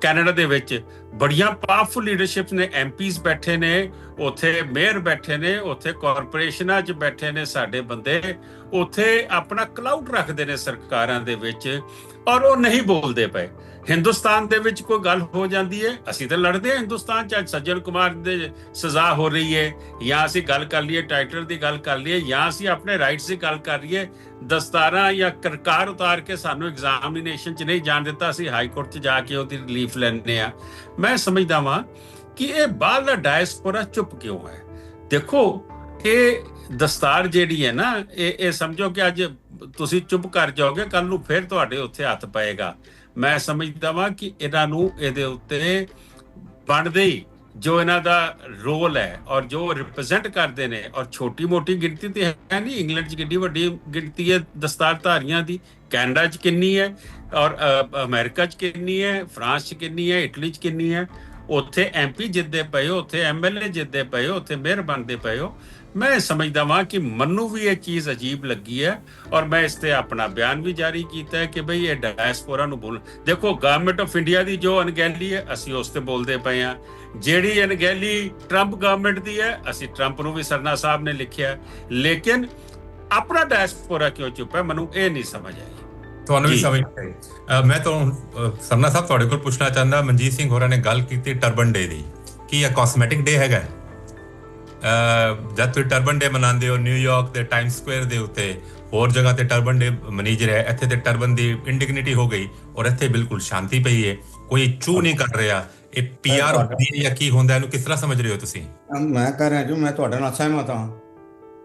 ਕੈਨੇਡਾ ਦੇ ਵਿੱਚ ਬੜੀਆਂ ਪਾਵਰਫੁਲ ਲੀਡਰਸ਼ਿਪ ਨੇ ਐਮਪੀਸ ਬੈਠੇ ਨੇ, ਉੱਥੇ ਮੇਅਰ ਬੈਠੇ ਨੇ, ਉੱਥੇ ਕਾਰਪੋਰੇਸ਼ਨਾਂ 'ਚ ਬੈਠੇ ਨੇ ਸਾਡੇ ਬੰਦੇ, ਉੱਥੇ ਆਪਣਾ ਕਲਾਊਡ ਰੱਖਦੇ ਨੇ ਸਰਕਾਰਾਂ ਦੇ ਵਿੱਚ ਔਰ ਉਹ ਨਹੀਂ ਬੋਲਦੇ ਪਏ। ਹਿੰਦੁਸਤਾਨ ਦੇ ਵਿੱਚ ਕੋਈ ਗੱਲ ਹੋ ਜਾਂਦੀ ਹੈ? ਅਸੀਂ ਤਾਂ ਲੜਦੇ ਹਾਂ ਹਿੰਦੁਸਤਾਨ 'ਚ ਸੱਜਣ ਕੁਮਾਰ ਦੇ ਸਜ਼ਾ ਹੋ ਰਹੀ ਹੈ, ਜਾਂ ਅਸੀਂ ਗੱਲ ਕਰ ਲਈਏ, ਟਾਈਟਲ ਦੀ ਗੱਲ ਕਰ ਲਈਏ, ਜਾਂ ਅਸੀਂ ਆਪਣੇ ਰਾਈਟਸ ਦੀ ਗੱਲ ਕਰ ਲਈਏ, ਦਸਤਾਰਾਂ ਜਾਂ ਕਰਕਾਰ ਉਤਾਰ ਕੇ ਸਾਨੂੰ ਐਗਜ਼ਾਮੀਨੇਸ਼ਨ 'ਚ ਨਹੀਂ ਜਾਣ ਦਿੱਤਾ, ਅਸੀਂ ਹਾਈ ਕੋਰਟ 'ਚ ਜਾ ਕੇ ਉਹਦੀ ਰਿਲੀਫ ਲੈਣੇ ਆ ਮੈਂ ਸਮਝਦਾ ਵਾਂ ਕਿ ਇਹ ਬਾਹਰਲਾ ਡਾਇਸਪੋਰਾ ਚੁੱਪ ਕਿਉਂ ਹੈ? ਦੇਖੋ, ਇਹ ਦਸਤਾਰ ਜਿਹੜੀ ਹੈ ਨਾ, ਇਹ ਇਹ ਸਮਝੋ ਕਿ ਅੱਜ ਤੁਸੀਂ ਚੁੱਪ ਕਰ ਜਾਓਗੇ ਕੱਲ ਨੂੰ ਫਿਰ ਤੁਹਾਡੇ ਉੱਥੇ ਹੱਥ ਪਏਗਾ। ਮੈਂ ਸਮਝਦਾ ਵਾਂ ਕਿ ਇਹਨਾਂ ਨੂੰ ਇਹਦੇ ਉੱਤੇ ਬਣਦੇ ਹੀ ਜੋ ਇਹਨਾਂ ਦਾ ਰੋਲ ਹੈ ਔਰ ਜੋ ਰਿਪਰੈਜ਼ੈਂਟ ਕਰਦੇ ਨੇ ਔਰ ਛੋਟੀ ਮੋਟੀ ਗਿਣਤੀ ਤੇ ਹੈ ਨਹੀਂ ਇੰਗਲੈਂਡ 'ਚ ਕਿੰਨੀ ਵੱਡੀ ਗਿਣਤੀ ਹੈ ਦਸਤਾਰਧਾਰੀਆਂ ਦੀ ਕੈਨੇਡਾ 'ਚ ਕਿੰਨੀ ਹੈ ਔਰ ਅ, ਅਮਰੀਕਾ 'ਚ ਕਿੰਨੀ ਹੈ ਫਰਾਂਸ 'ਚ ਕਿੰਨੀ ਹੈ ਇਟਲੀ 'ਚ ਕਿੰਨੀ ਹੈ ਉੱਥੇ ਐਮਪੀ ਜਿੱਦੇ ਪਏ ਹੋ ਉੱਥੇ ਐਮਐਲਏ ਜਿੱਦੇ ਪਏ ਹੋ ਉੱਥੇ ਮੇਅਰ ਬਣਦੇ ਪਏ ਹੋ ਮੈਂ ਸਮਝਦਾ ਵਾਂ ਕਿ ਮੈਨੂੰ ਵੀ ਇਹ ਚੀਜ਼ ਅਜੀਬ ਲੱਗੀ ਹੈ ਔਰ ਮੈਂ ਇਸ ਤੇ ਆਪਣਾ ਬਿਆਨ ਵੀ ਜਾਰੀ ਕੀਤਾ ਹੈ ਕਿ ਭਈ ਇਹ ਡਾਇਸਪੋਰਾ ਨੂੰ ਬੋਲ ਦੇਖੋ ਗਵਰਨਮੈਂਟ ਆਫ ਇੰਡੀਆ ਦੀ ਜੋ ਅਣਗਹਿਲੀ ਹੈ ਅਸੀਂ ਉਸ ਤੇ ਬੋਲਦੇ ਪਏ ਆ ਜਿਹੜੀ ਅਣਗਹਿਲੀ ਟਰੰਪ ਗਵਰਨਮੈਂਟ ਦੀ ਹੈ ਅਸੀਂ ਟਰੰਪ ਨੂੰ ਵੀ ਸਰਨਾ ਸਾਹਿਬ ਨੇ ਲਿਖਿਆ ਲੇਕਿਨ ਆਪਣਾ ਡਾਇਸਪੋਰਾ ਕਿਉਂ ਚੁੱਪ ਹੈ ਮੈਨੂੰ ਇਹ ਨਹੀਂ ਸਮਝ ਆਈ। ਤੁਹਾਨੂੰ ਵੀ। ਸਮਝ ਨਹੀਂ ਆਈ ਮੈਂ ਤਾਂ ਅ, ਸਰਨਾ ਸਾਹਿਬ ਤੁਹਾਡੇ ਕੋਲ ਪੁੱਛਣਾ ਚਾਹੁੰਦਾ ਮਨਜੀਤ ਸਿੰਘ ਹੋਰਾਂ ਨੇ ਗੱਲ ਕੀਤੀ ਟਰਬਨ ਡੇ ਦੀ। ਕੀ ਇਹ ਕਾਸਮੈਟਿਕ ਡੇ ਹੈਗਾ ਜਦ ਤੁਸੀਂ ਟਰਬਨ ਡੇ ਮਨਾਉਂਦੇ ਹੋ ਨਿਊਯਾਰਕ ਦੇ ਟਾਈਮ ਸਕੁਅਰ ਦੇ ਉੱਤੇ ਹੋਰ ਜਗ੍ਹਾ ਤੇ ਟਰਬਨ ਡੇ ਮਨੀਜ ਰਿਹਾ ਇੱਥੇ ਤੇ ਟਰਬਨ ਦੀ ਇੰਡਿਗਨਿਟੀ ਹੋ ਗਈ ਔਰ ਇੱਥੇ ਬਿਲਕੁਲ ਸ਼ਾਂਤੀ ਪਈ ਹੈ। ਕੋਈ ਚੂ ਨਹੀਂ ਕਰ ਰਿਹਾ। ਇਹ ਪੀਆਰ ਹੁੰਦੀ ਹੈ ਜਾਂ ਕੀ ਹੁੰਦਾ ਇਹਨੂੰ ਕਿਸ ਤਰ੍ਹਾਂ ਸਮਝ ਰਹੇ ਹੋ ਤੁਸੀਂ? ਮੈਂ ਕਹਿ ਰਿਹਾ ਜੀ ਮੈਂ ਤੁਹਾਡੇ ਨਾਲ ਸਹਿਮਤ ਹਾਂ।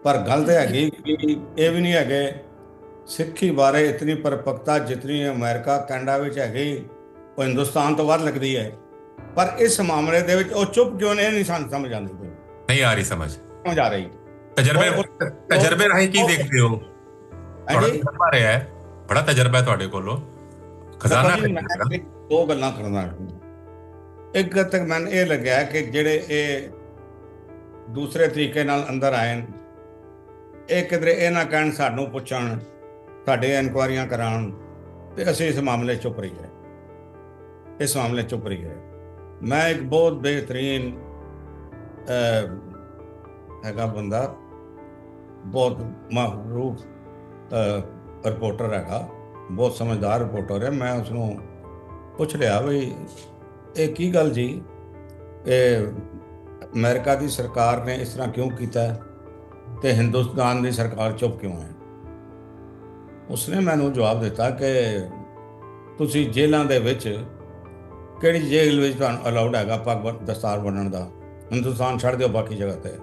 ਪਰ ਗੱਲ ਤੇ ਹੈਗੀ ਕਿ ਇਹ ਵੀ ਨਹੀਂ ਹੈਗੇ ਸਿੱਖੀ ਬਾਰੇ ਇਤਨੀ ਪਰਪੱਕਤਾ ਜਿਤਨੀ ਅਮਰੀਕਾ ਕੈਨੇਡਾ ਵਿੱਚ ਹੈਗੀ ਉਹ ਹਿੰਦੁਸਤਾਨ ਤੋਂ ਵੱਧ ਲੱਗਦੀ ਹੈ। ਪਰ ਇਸ ਮਾਮਲੇ ਦੇ ਵਿੱਚ ਉਹ ਚੁੱਪ ਕਿਉਂ ਨੇ ਨਹੀਂ ਸਾਨੂੰ ਸਮਝ ਆਉਂਦੀ। ਨਹੀਂ ਆ ਰਹੀ ਸਮਝ। ਸਮਝ ਆ ਰਹੀ? ਤਜਰਬੇ ਤਜਰਬੇ ਰਾਹੀਂ ਕੀ ਦੇਖਦੇ ਹੋ? ਤੁਹਾਡਾ ਤਜਰਬਾ ਰਿਹਾ ਹੈ। ਬੜਾ ਤਜਰਬਾ ਹੈ ਤੁਹਾਡੇ ਕੋਲੋਂ। ਖਜ਼ਾਨਾ ਦਾ। ਗੱਲਾਂ ਕਰਨਾ ਇੱਕ ਗੱਲ ਤੱਕ ਮੈਨੂੰ ਇਹ ਲੱਗਿਆ ਕਿ ਜਿਹੜੇ ਇਹ ਦੂਸਰੇ ਤਰੀਕੇ ਨਾਲ ਅੰਦਰ ਆਏ ਇਹ ਕਿਧਰੇ ਇਹ ਨਾ ਕਹਿਣ ਸਾਨੂੰ ਪੁੱਛਣ ਸਾਡੇ ਇਨਕੁਆਰੀਆਂ ਕਰਾਉਣ ਤੇ ਅਸੀਂ ਇਸ ਮਾਮਲੇ 'ਚ ਚੁੱਪ ਰਹੀਏ। ਇਸ ਮਾਮਲੇ 'ਚ ਚੁੱਪ ਰਹੀਏ। ਮੈਂ ਇੱਕ ਬਹੁਤ ਬਿਹਤਰੀਨ ਹੈਗਾ ਬੰਦਾ, ਬਹੁਤ ਮਾਹਰੂਫ ਰਿਪੋਰਟਰ ਹੈਗਾ, ਬਹੁਤ ਸਮਝਦਾਰ ਰਿਪੋਰਟਰ ਹੈ। ਮੈਂ ਉਸ ਨੂੰ ਪੁੱਛ ਲਿਆ ਵੀ ਇਹ ਕੀ ਗੱਲ ਜੀ? ਇਹ ਅਮਰੀਕਾ ਦੀ ਸਰਕਾਰ ਨੇ ਇਸ ਤਰ੍ਹਾਂ ਕਿਉਂ ਕੀਤਾ ਹੈ ਤੇ ਹਿੰਦੁਸਤਾਨ ਦੀ ਸਰਕਾਰ ਚੁੱਪ ਕਿਉਂ ਹੈ? ਉਸਨੇ ਮੈਨੂੰ ਜਵਾਬ ਦਿੱਤਾ ਕਿ ਤੁਸੀਂ ਜੇਲ੍ਹਾਂ ਦੇ ਵਿੱਚ ਕਿਹੜੀ ਜੇਲ੍ਹ ਵਿੱਚ ਤੁਹਾਨੂੰ ਅਲਾਉਡ ਹੈਗਾ ਪੱਗ ਦਸਤਾਰ ਬੰਨਣ ਦਾ? ਹਿੰਦੁਸਤਾਨ ਛੱਡ ਦਿਓ ਬਾਕੀ ਜਗ੍ਹਾ ਤੇ।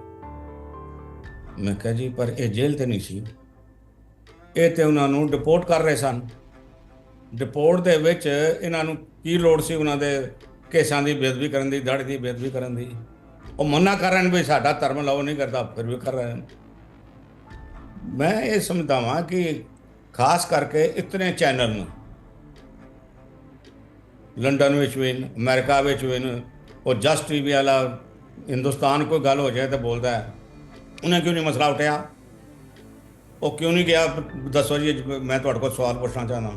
ਮੈਂ ਕਿਹਾ ਜੀ ਪਰ ਇਹ ਜੇਲ੍ਹ ਤੇ ਨਹੀਂ ਸੀ। ਇਹ ਤੇ ਉਹਨਾਂ ਨੂੰ ਡਿਪੋਰਟ ਕਰ ਰਹੇ ਸਨ। ਡਿਪੋਰਟ ਦੇ ਵਿੱਚ ਇਹਨਾਂ ਨੂੰ ਕੀ ਲੋੜ ਸੀ ਉਹਨਾਂ ਦੇ ਕੇਸਾਂ ਦੀ ਬੇਅਦਬੀ ਕਰਨ ਦੀ ਦਾੜੀ ਦੀ ਬੇਅਦਬੀ ਕਰਨ ਦੀ? ਉਹ ਮੰਨਾ ਕਰ ਰਹੇ ਨੇ ਵੀ ਸਾਡਾ ਧਰਮ ਲਾਓ ਨਹੀਂ ਕਰਦਾ ਫਿਰ ਵੀ ਕਰ ਰਹੇ ਨੇ। ਮੈਂ ਇਹ ਸਮਝਦਾ ਹਾਂ ਕਿ ਖਾਸ ਕਰਕੇ ਇਤਨੇ ਚੈਨਲ ਨੇ ਲੰਡਨ ਵਿੱਚ ਵੀ ਨੇ, ਅਮਰੀਕਾ ਵਿੱਚ ਵੀ ਨੇ, ਉਹ ਜਸਟ ਟੀਵੀ ਵਾਲਾ ਹਿੰਦੁਸਤਾਨ ਕੋਈ ਗੱਲ ਹੋ ਜਾਏ ਤਾਂ ਬੋਲਦਾ ਹੈ। ਉਹਨੇ ਕਿਉਂ ਨਹੀਂ ਮਸਲਾ ਉਠਿਆ? ਉਹ ਕਿਉਂ ਨਹੀਂ ਗਿਆ? ਦੱਸੋ ਜੀ, ਮੈਂ ਤੁਹਾਡੇ ਕੋਲ ਸਵਾਲ ਪੁੱਛਣਾ ਚਾਹੁੰਦਾ।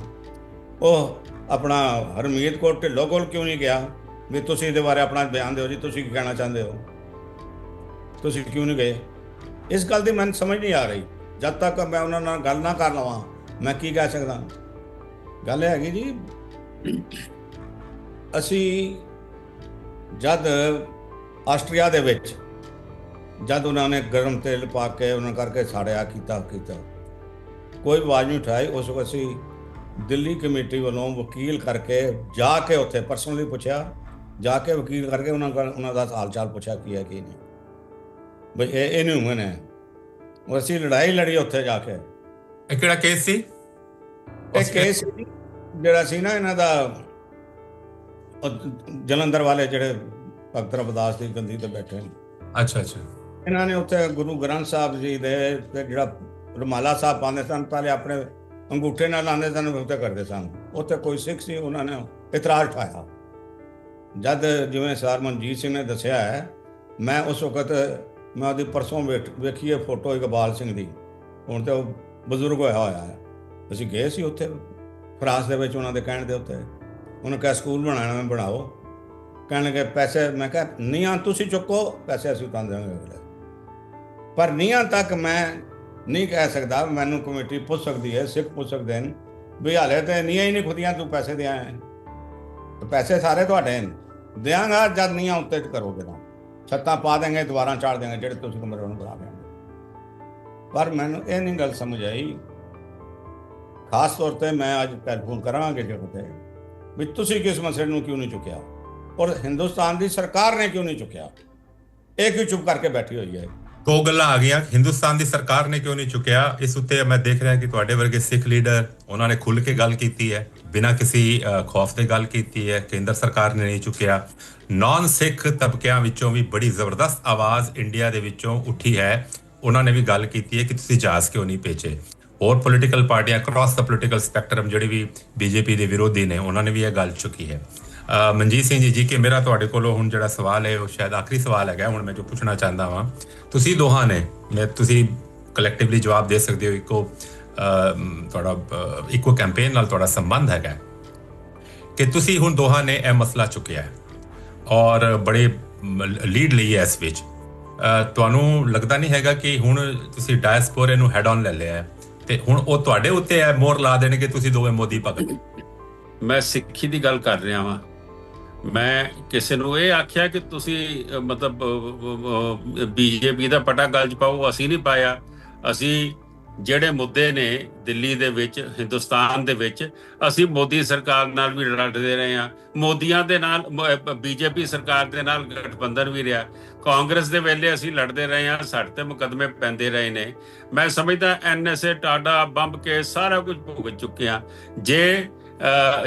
ਉਹ ਆਪਣਾ ਹਰਮੀਤ ਕੌਰ ਢਿੱਲੋਂ ਕੋਲ ਕਿਉਂ ਨਹੀਂ ਗਿਆ? ਵੀ ਤੁਸੀਂ ਇਹਦੇ ਬਾਰੇ ਆਪਣਾ ਬਿਆਨ ਦਿਓ ਜੀ, ਤੁਸੀਂ ਕੀ ਕਹਿਣਾ ਚਾਹੁੰਦੇ ਹੋ? ਤੁਸੀਂ ਕਿਉਂ ਨਹੀਂ ਗਏ? ਇਸ ਗੱਲ ਦੀ ਮੈਨੂੰ ਸਮਝ ਨਹੀਂ ਆ ਰਹੀ। ਜਦ ਤੱਕ ਮੈਂ ਉਹਨਾਂ ਨਾਲ ਗੱਲ ਨਾ ਕਰ ਲਵਾਂ, ਮੈਂ ਕੀ ਕਹਿ ਸਕਦਾ? ਗੱਲ ਇਹ ਹੈਗੀ ਜੀ, ਅਸੀਂ ਜਦ ਆਸਟਰੀਆ ਦੇ ਵਿੱਚ ਜਦ ਉਹਨਾਂ ਨੇ ਗਰਮ ਤੇਲ ਪਾ ਕੇ ਉਹਨਾਂ ਕਰਕੇ ਸਾੜਿਆ ਕੀਤਾ ਕੀਤਾ। ਕੋਈ ਆਵਾਜ਼ ਨਹੀਂ ਉਠਾਈ। ਉਸ ਵਕਤ ਅਸੀਂ ਦਿੱਲੀ ਕਮੇਟੀ ਵੱਲੋਂ ਵਕੀਲ ਕਰਕੇ ਜਾ ਕੇ ਉੱਥੇ ਪਰਸਨਲੀ ਪੁੱਛਿਆ। ਜਾ ਕੇ ਵਕੀਲ ਕਰਕੇ ਉਹਨਾਂ ਦਾ ਉਹਨਾਂ ਦਾ ਹਾਲ ਚਾਲ ਪੁੱਛਿਆ ਕੀ ਹੈ ਕੀ ਨਹੀਂ। ਬਈ ਇਹ ਇਹ ਨਹੀਂ ਹੋਣੇ। ਉਹ ਅਸੀਂ ਲੜਾਈ ਲੜੀ ਉੱਥੇ ਜਾ ਕੇ। ਇਹ ਕਿਹੜਾ ਕੇਸ ਸੀ? ਇਹ ਕੇਸ ਜਿਹੜਾ ਸੀ ਨਾ ਇਹਨਾਂ ਦਾ ਜਲੰਧਰ ਵਾਲੇ ਜਿਹੜੇ ਭਗਤ ਰਵਿਦਾਸ ਦੀ ਗੰਦੀ ਤੇ ਬੈਠੇ ਨੇ। ਅੱਛਾ ਅੱਛਾ। ਇਹਨਾਂ ਨੇ ਉੱਥੇ ਗੁਰੂ ਗ੍ਰੰਥ ਸਾਹਿਬ ਜੀ ਦੇ ਤੇ ਜਿਹੜਾ ਰੁਮਾਲਾ ਸਾਹਿਬ ਪਾਉਂਦੇ ਸਨ ਪਹਿਲੇ ਆਪਣੇ ਅੰਗੂਠੇ ਨਾਲ ਲਾਉਂਦੇ ਸਨ ਉੱਤੇ ਕਰਦੇ ਸਨ। ਉੱਥੇ ਕੋਈ ਸਿੱਖ ਸੀ ਉਹਨਾਂ ਨੇ ਇਤਰਾਜ਼ ਉਠਾਇਆ ਜਦ ਜਿਵੇਂ ਸਰ ਮਨਜੀਤ ਸਿੰਘ ਨੇ ਦੱਸਿਆ ਹੈ ਮੈਂ ਉਸ ਵਕਤ ਮੈਂ ਉਹਦੀ ਪਰਸੋਂ ਵੇਖ- ਵੇਖੀ ਹੈ ਫੋਟੋ ਇਕਬਾਲ ਸਿੰਘ ਦੀ। ਹੁਣ ਤੇ ਉਹ ਬਜ਼ੁਰਗ ਹੋਇਆ ਹੋਇਆ ਹੈ। ਅਸੀਂ ਗਏ ਸੀ ਉੱਥੇ ਫਰਾਂਸ ਦੇ ਵਿੱਚ ਉਹਨਾਂ ਦੇ ਕਹਿਣ ਦੇ ਉੱਤੇ। ਉਹਨੇ ਕਿਹਾ ਸਕੂਲ ਬਣਾਉਣਾ ਮੈਂ ਬਣਾਓ। ਕਹਿਣ ਲੱਗੇ ਪੈਸੇ, ਮੈਂ ਕਿਹਾ ਨੀਆਂ ਤੁਸੀਂ ਚੁੱਕੋ, ਪੈਸੇ ਅਸੀਂ ਤਾਂ ਦੇਵਾਂਗੇ ਅਗਲੇ ਪਰ ਨੀਆਂ ਤੱਕ ਮੈਂ ਨਹੀਂ ਕਹਿ ਸਕਦਾ, ਮੈਨੂੰ ਕਮੇਟੀ ਪੁੱਛ ਸਕਦੀ ਹੈ, ਸਿੱਖ ਪੁੱਛ ਸਕਦੇ ਨੇ ਵੀ ਹਾਲੇ ਤੇ ਨੀਆਂ ਹੀ ਨਹੀਂ ਖੁਦੀਆਂ ਤੂੰ ਪੈਸੇ ਦੇ ਆਇਆ ਪੈਸੇ ਸਾਰੇ ਤੁਹਾਡੇ ਨੇ ਦਿਆਂਗਾ ਜਦ ਨੀਆਂ ਉੱਤੇ ਕਰੋਗੇ ਤਾਂ। ਛੱਤਾਂ ਪਾ ਦੇਂਗੇ ਦੁਬਾਰਾ ਚਾੜ ਦੇਂਗੇ ਜਿਹੜੇ ਤੁਸੀਂ ਕਮਰੇ ਨੂੰ ਬਣਾ ਦੇਂਗੇ ਪਰ ਮੈਨੂੰ ਇਹ ਨਹੀਂ ਗੱਲ ਸਮਝ ਆਈ। ਖਾਸ ਤੌਰ ਤੇ ਮੈਂ ਅੱਜ ਟੈਲੀਫੋਨ ਕਰਾਂਗੇ ਜਿਹੜੇ ਤੇ ਵੀ ਤੁਸੀਂ ਕਿਸ ਮਸਲੇ ਨੂੰ ਕਿਉਂ ਨਹੀਂ ਚੁੱਕਿਆ? ਔਰ ਹਿੰਦੁਸਤਾਨ ਦੀ ਸਰਕਾਰ ਨੇ ਕਿਉਂ ਨਹੀਂ ਚੁੱਕਿਆ? ਇਹ ਕਿਉਂ ਚੁੱਪ ਕਰਕੇ ਬੈਠੀ ਹੋਈ ਹੈ? ਦੋ ਗੱਲਾਂ ਆ ਗਈਆਂ? ਹਿੰਦੁਸਤਾਨ ਦੀ ਸਰਕਾਰ ਨੇ ਕਿਉਂ ਨਹੀਂ ਚੁੱਕਿਆ? ਇਸ ਉੱਤੇ ਮੈਂ ਦੇਖ ਰਿਹਾ ਕਿ ਤੁਹਾਡੇ ਵਰਗੇ ਸਿੱਖ ਲੀਡਰ ਉਹਨਾਂ ਨੇ ਖੁੱਲ ਕੇ ਗੱਲ ਕੀਤੀ ਹੈ, ਬਿਨਾਂ ਕਿਸੇ ਖੌਫ ਦੇ ਗੱਲ ਕੀਤੀ ਹੈ ਕੇਂਦਰ ਸਰਕਾਰ ਨੇ ਨਹੀਂ ਚੁੱਕਿਆ। ਨਾਨ ਸਿੱਖ ਤਬਕਿਆਂ ਵਿੱਚੋਂ ਵੀ ਬੜੀ ਜ਼ਬਰਦਸਤ ਆਵਾਜ਼ ਇੰਡੀਆ ਦੇ ਵਿੱਚੋਂ ਉੱਠੀ ਹੈ। ਉਹਨਾਂ ਨੇ ਵੀ ਗੱਲ ਕੀਤੀ ਹੈ ਕਿ ਤੁਸੀਂ ਜਹਾਜ਼ ਕਿਉਂ ਨਹੀਂ ਭੇਜੇ? ਹੋਰ ਪੋਲੀਟੀਕਲ ਪਾਰਟੀਆਂ ਅਕ੍ਰੋਸ ਦਾ ਪੋਲੀਟੀਕਲ ਸਪੈਕਟਰਮ ਜਿਹੜੇ ਵੀ ਬੀਜੇਪੀ ਦੇ ਵਿਰੋਧੀ ਨੇ, ਉਹਨਾਂ ਨੇ ਵੀ ਇਹ ਗੱਲ ਚੁੱਕੀ ਹੈ। ਮਨਜੀਤ ਸਿੰਘ ਜੀ ਜੀ ਕਿ ਮੇਰਾ ਤੁਹਾਡੇ ਕੋਲੋਂ ਹੁਣ ਜਿਹੜਾ ਸਵਾਲ ਹੈ, ਉਹ ਸ਼ਾਇਦ ਆਖਰੀ ਸਵਾਲ ਹੈਗਾ, ਹੁਣ ਮੈਂ ਜੋ ਪੁੱਛਣਾ ਚਾਹੁੰਦਾ ਵਾਂ। ਤੁਸੀਂ ਦੋਹਾਂ ਨੇ, ਮੈਂ ਤੁਸੀਂ ਕਲੈਕਟਿਵਲੀ ਜਵਾਬ ਦੇ ਸਕਦੇ ਹੋ, ਇੱਕੋ ਤੁਹਾਡਾ ਇੱਕੋ ਕੈਂਪੇਨ ਨਾਲ ਤੁਹਾਡਾ ਸੰਬੰਧ ਹੈਗਾ। ਕਿ ਤੁਸੀਂ ਹੁਣ ਦੋਹਾਂ ਨੇ ਇਹ ਮਸਲਾ ਚੁੱਕਿਆ ਹੈ ਔਰ ਬੜੇ ਲੀਡ ਲਈ ਹੈ ਇਸ ਵਿੱਚ। ਤੁਹਾਨੂੰ ਲੱਗਦਾ ਨਹੀਂ ਹੈਗਾ ਕਿ ਹੁਣ ਤੁਸੀਂ ਡਾਇਸਪੋਰੇ ਨੂੰ ਹੈਡ ਆਨ ਲੈ ਲਿਆ ਹੈ ਤੇ ਹੁਣ ਉਹ ਤੁਹਾਡੇ ਉੱਤੇ ਹੈ ਮੋਹਰ ਲਾ ਦੇਣਗੇ ਤੁਸੀਂ ਦੋਵੇਂ ਮੋਦੀ ਭਗਤ? ਮੈਂ ਸਿੱਖੀ ਦੀ ਗੱਲ ਕਰ ਰਿਹਾ ਵਾਂ। ਮੈਂ ਕਿਸੇ ਨੂੰ ਇਹ ਆਖਿਆ ਕਿ ਤੁਸੀਂ ਅਹ, ਮਤਲਬ ਬੀਜੇਪੀ ਦਾ ਪਟਾ ਗਲ 'ਚ ਪਾਓ ਅਸੀਂ ਨਹੀਂ ਪਾਇਆ। ਅਸੀਂ ਜਿਹੜੇ ਮੁੱਦੇ ਨੇ ਦਿੱਲੀ ਦੇ ਵਿੱਚ ਹਿੰਦੁਸਤਾਨ ਦੇ ਵਿੱਚ ਅਸੀਂ ਮੋਦੀ ਸਰਕਾਰ ਨਾਲ ਵੀ ਲੜਦੇ ਰਹੇ ਹਾਂ। ਮੋਦੀਆਂ ਦੇ ਨਾਲ ਬੀਜੇਪੀ ਸਰਕਾਰ ਦੇ ਨਾਲ ਗਠਬੰਧਨ ਵੀ ਰਿਹਾ। ਕਾਂਗਰਸ ਦੇ ਵੇਲੇ ਅਸੀਂ ਲੜਦੇ ਰਹੇ ਹਾਂ ਸਾਡੇ ਤੇ ਮੁਕਦਮੇ ਪੈਂਦੇ ਰਹੇ ਨੇ। ਮੈਂ ਸਮਝਦਾ ਐਨਐਸਏ ਟਾਡਾ ਬੰਬ ਕੇ ਸਾਰਾ ਕੁਝ ਭੁਗਤ ਚੁੱਕੇ ਹਾਂ। ਜੇ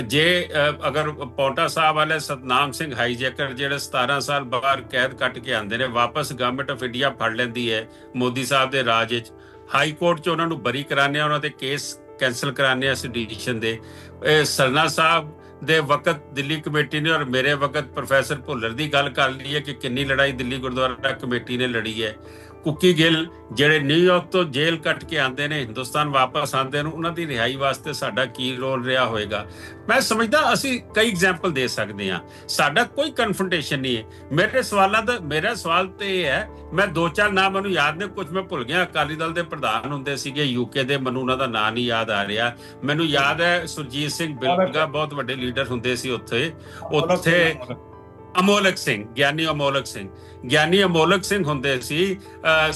ਜੇ ਅਗਰ ਪੌਂਟਾ ਸਾਹਿਬ ਵਾਲੇ ਸਤਨਾਮ ਸਿੰਘ ਹਾਈਜੈਕਰ ਜਿਹੜੇ 17 ਸਾਲ ਬਾਹਰ ਕੈਦ ਕੱਟ ਕੇ ਆਂਦੇ ਨੇ, ਵਾਪਸ ਗਵਰਨਮੈਂਟ ਆਫ ਇੰਡੀਆ ਫੜ ਲੈਂਦੀ ਹੈ ਮੋਦੀ ਸਾਹਿਬ ਦੇ ਰਾਜ ਵਿੱਚ। ਹਾਈ ਕੋਰਟ 'ਚ ਉਹਨਾਂ ਨੂੰ ਬਰੀ ਕਰਾਣੇ ਆ ਉਹਨਾਂ ਦੇ ਕੇਸ ਕੈਨਸਲ ਕਰਾਣੇ ਆ ਸੈਡੀਸ਼ਨ ਦੇ। ਇਹ ਸਰਨਾ ਸਾਹਿਬ ਦੇ ਵਕਤ ਦਿੱਲੀ ਕਮੇਟੀ ਨੇ ਔਰ ਮੇਰੇ ਵਕਤ ਪ੍ਰੋਫੈਸਰ ਭੁੱਲਰ ਦੀ ਗੱਲ ਕਰ ਲਈ ਹੈ ਕਿ ਕਿੰਨੀ ਲੜਾਈ ਦਿੱਲੀ ਗੁਰਦੁਆਰਾ ਕਮੇਟੀ ਨੇ ਲੜੀ ਹੈ। ਕੁੱਕੀ ਗਿੱਲ ਜਿਹੜੇ ਨਿਊਯਾਰਕ ਤੋਂ ਜੇਲ੍ਹ ਕੱਟ ਕੇ ਆਉਂਦੇ ਨੇ ਹਿੰਦੁਸਤਾਨ ਵਾਪਸ ਆਉਂਦੇ ਨੂੰ ਉਹਨਾਂ ਦੀ ਰਿਹਾਈ ਵਾਸਤੇ ਸਾਡਾ ਕੀ ਰੋਲ ਰਿਹਾ ਹੋਏਗਾ? ਮੈਂ ਸਮਝਦਾ ਅਸੀਂ ਕਈ ਐਗਜ਼ਾਮਪਲ ਦੇ ਸਕਦੇ ਹਾਂ। ਸਾਡਾ ਕੋਈ ਕਨਫਰੰਟੇਸ਼ਨ ਨਹੀਂ ਹੈ। ਮੇਰੇ ਸਵਾਲਾਂ ਦਾ ਮੇਰਾ ਸਵਾਲ ਤੇ ਇਹ ਹੈ ਮੈਂ ਦੋ ਚਾਰ ਨਾਮ ਮੈਨੂੰ ਯਾਦ ਨੇ ਕੁਝ ਮੈਂ ਭੁੱਲ ਗਿਆ। ਅਕਾਲੀ ਦਲ ਦੇ ਪ੍ਰਧਾਨ ਹੁੰਦੇ ਸੀਗੇ ਯੂਕੇ ਦੇ ਮੈਨੂੰ ਉਹਨਾਂ ਦਾ ਨਾਂ ਨਹੀਂ ਯਾਦ ਆ ਰਿਹਾ। ਮੈਨੂੰ ਯਾਦ ਹੈ ਸੁਰਜੀਤ ਸਿੰਘ ਬਿਲਗਾ ਬਹੁਤ ਵੱਡੇ ਲੀਡਰ ਹੁੰਦੇ ਸੀ ਉੱਥੇ। ਉੱਥੇ ਅਮੋਲਕ ਸਿੰਘ ਗਿਆਨੀ ਅਮੋਲਕ ਸਿੰਘ। ਗਿਆਨੀ ਅਮੋਲਕ ਸਿੰਘ ਹੁੰਦੇ ਸੀ, ਅਹ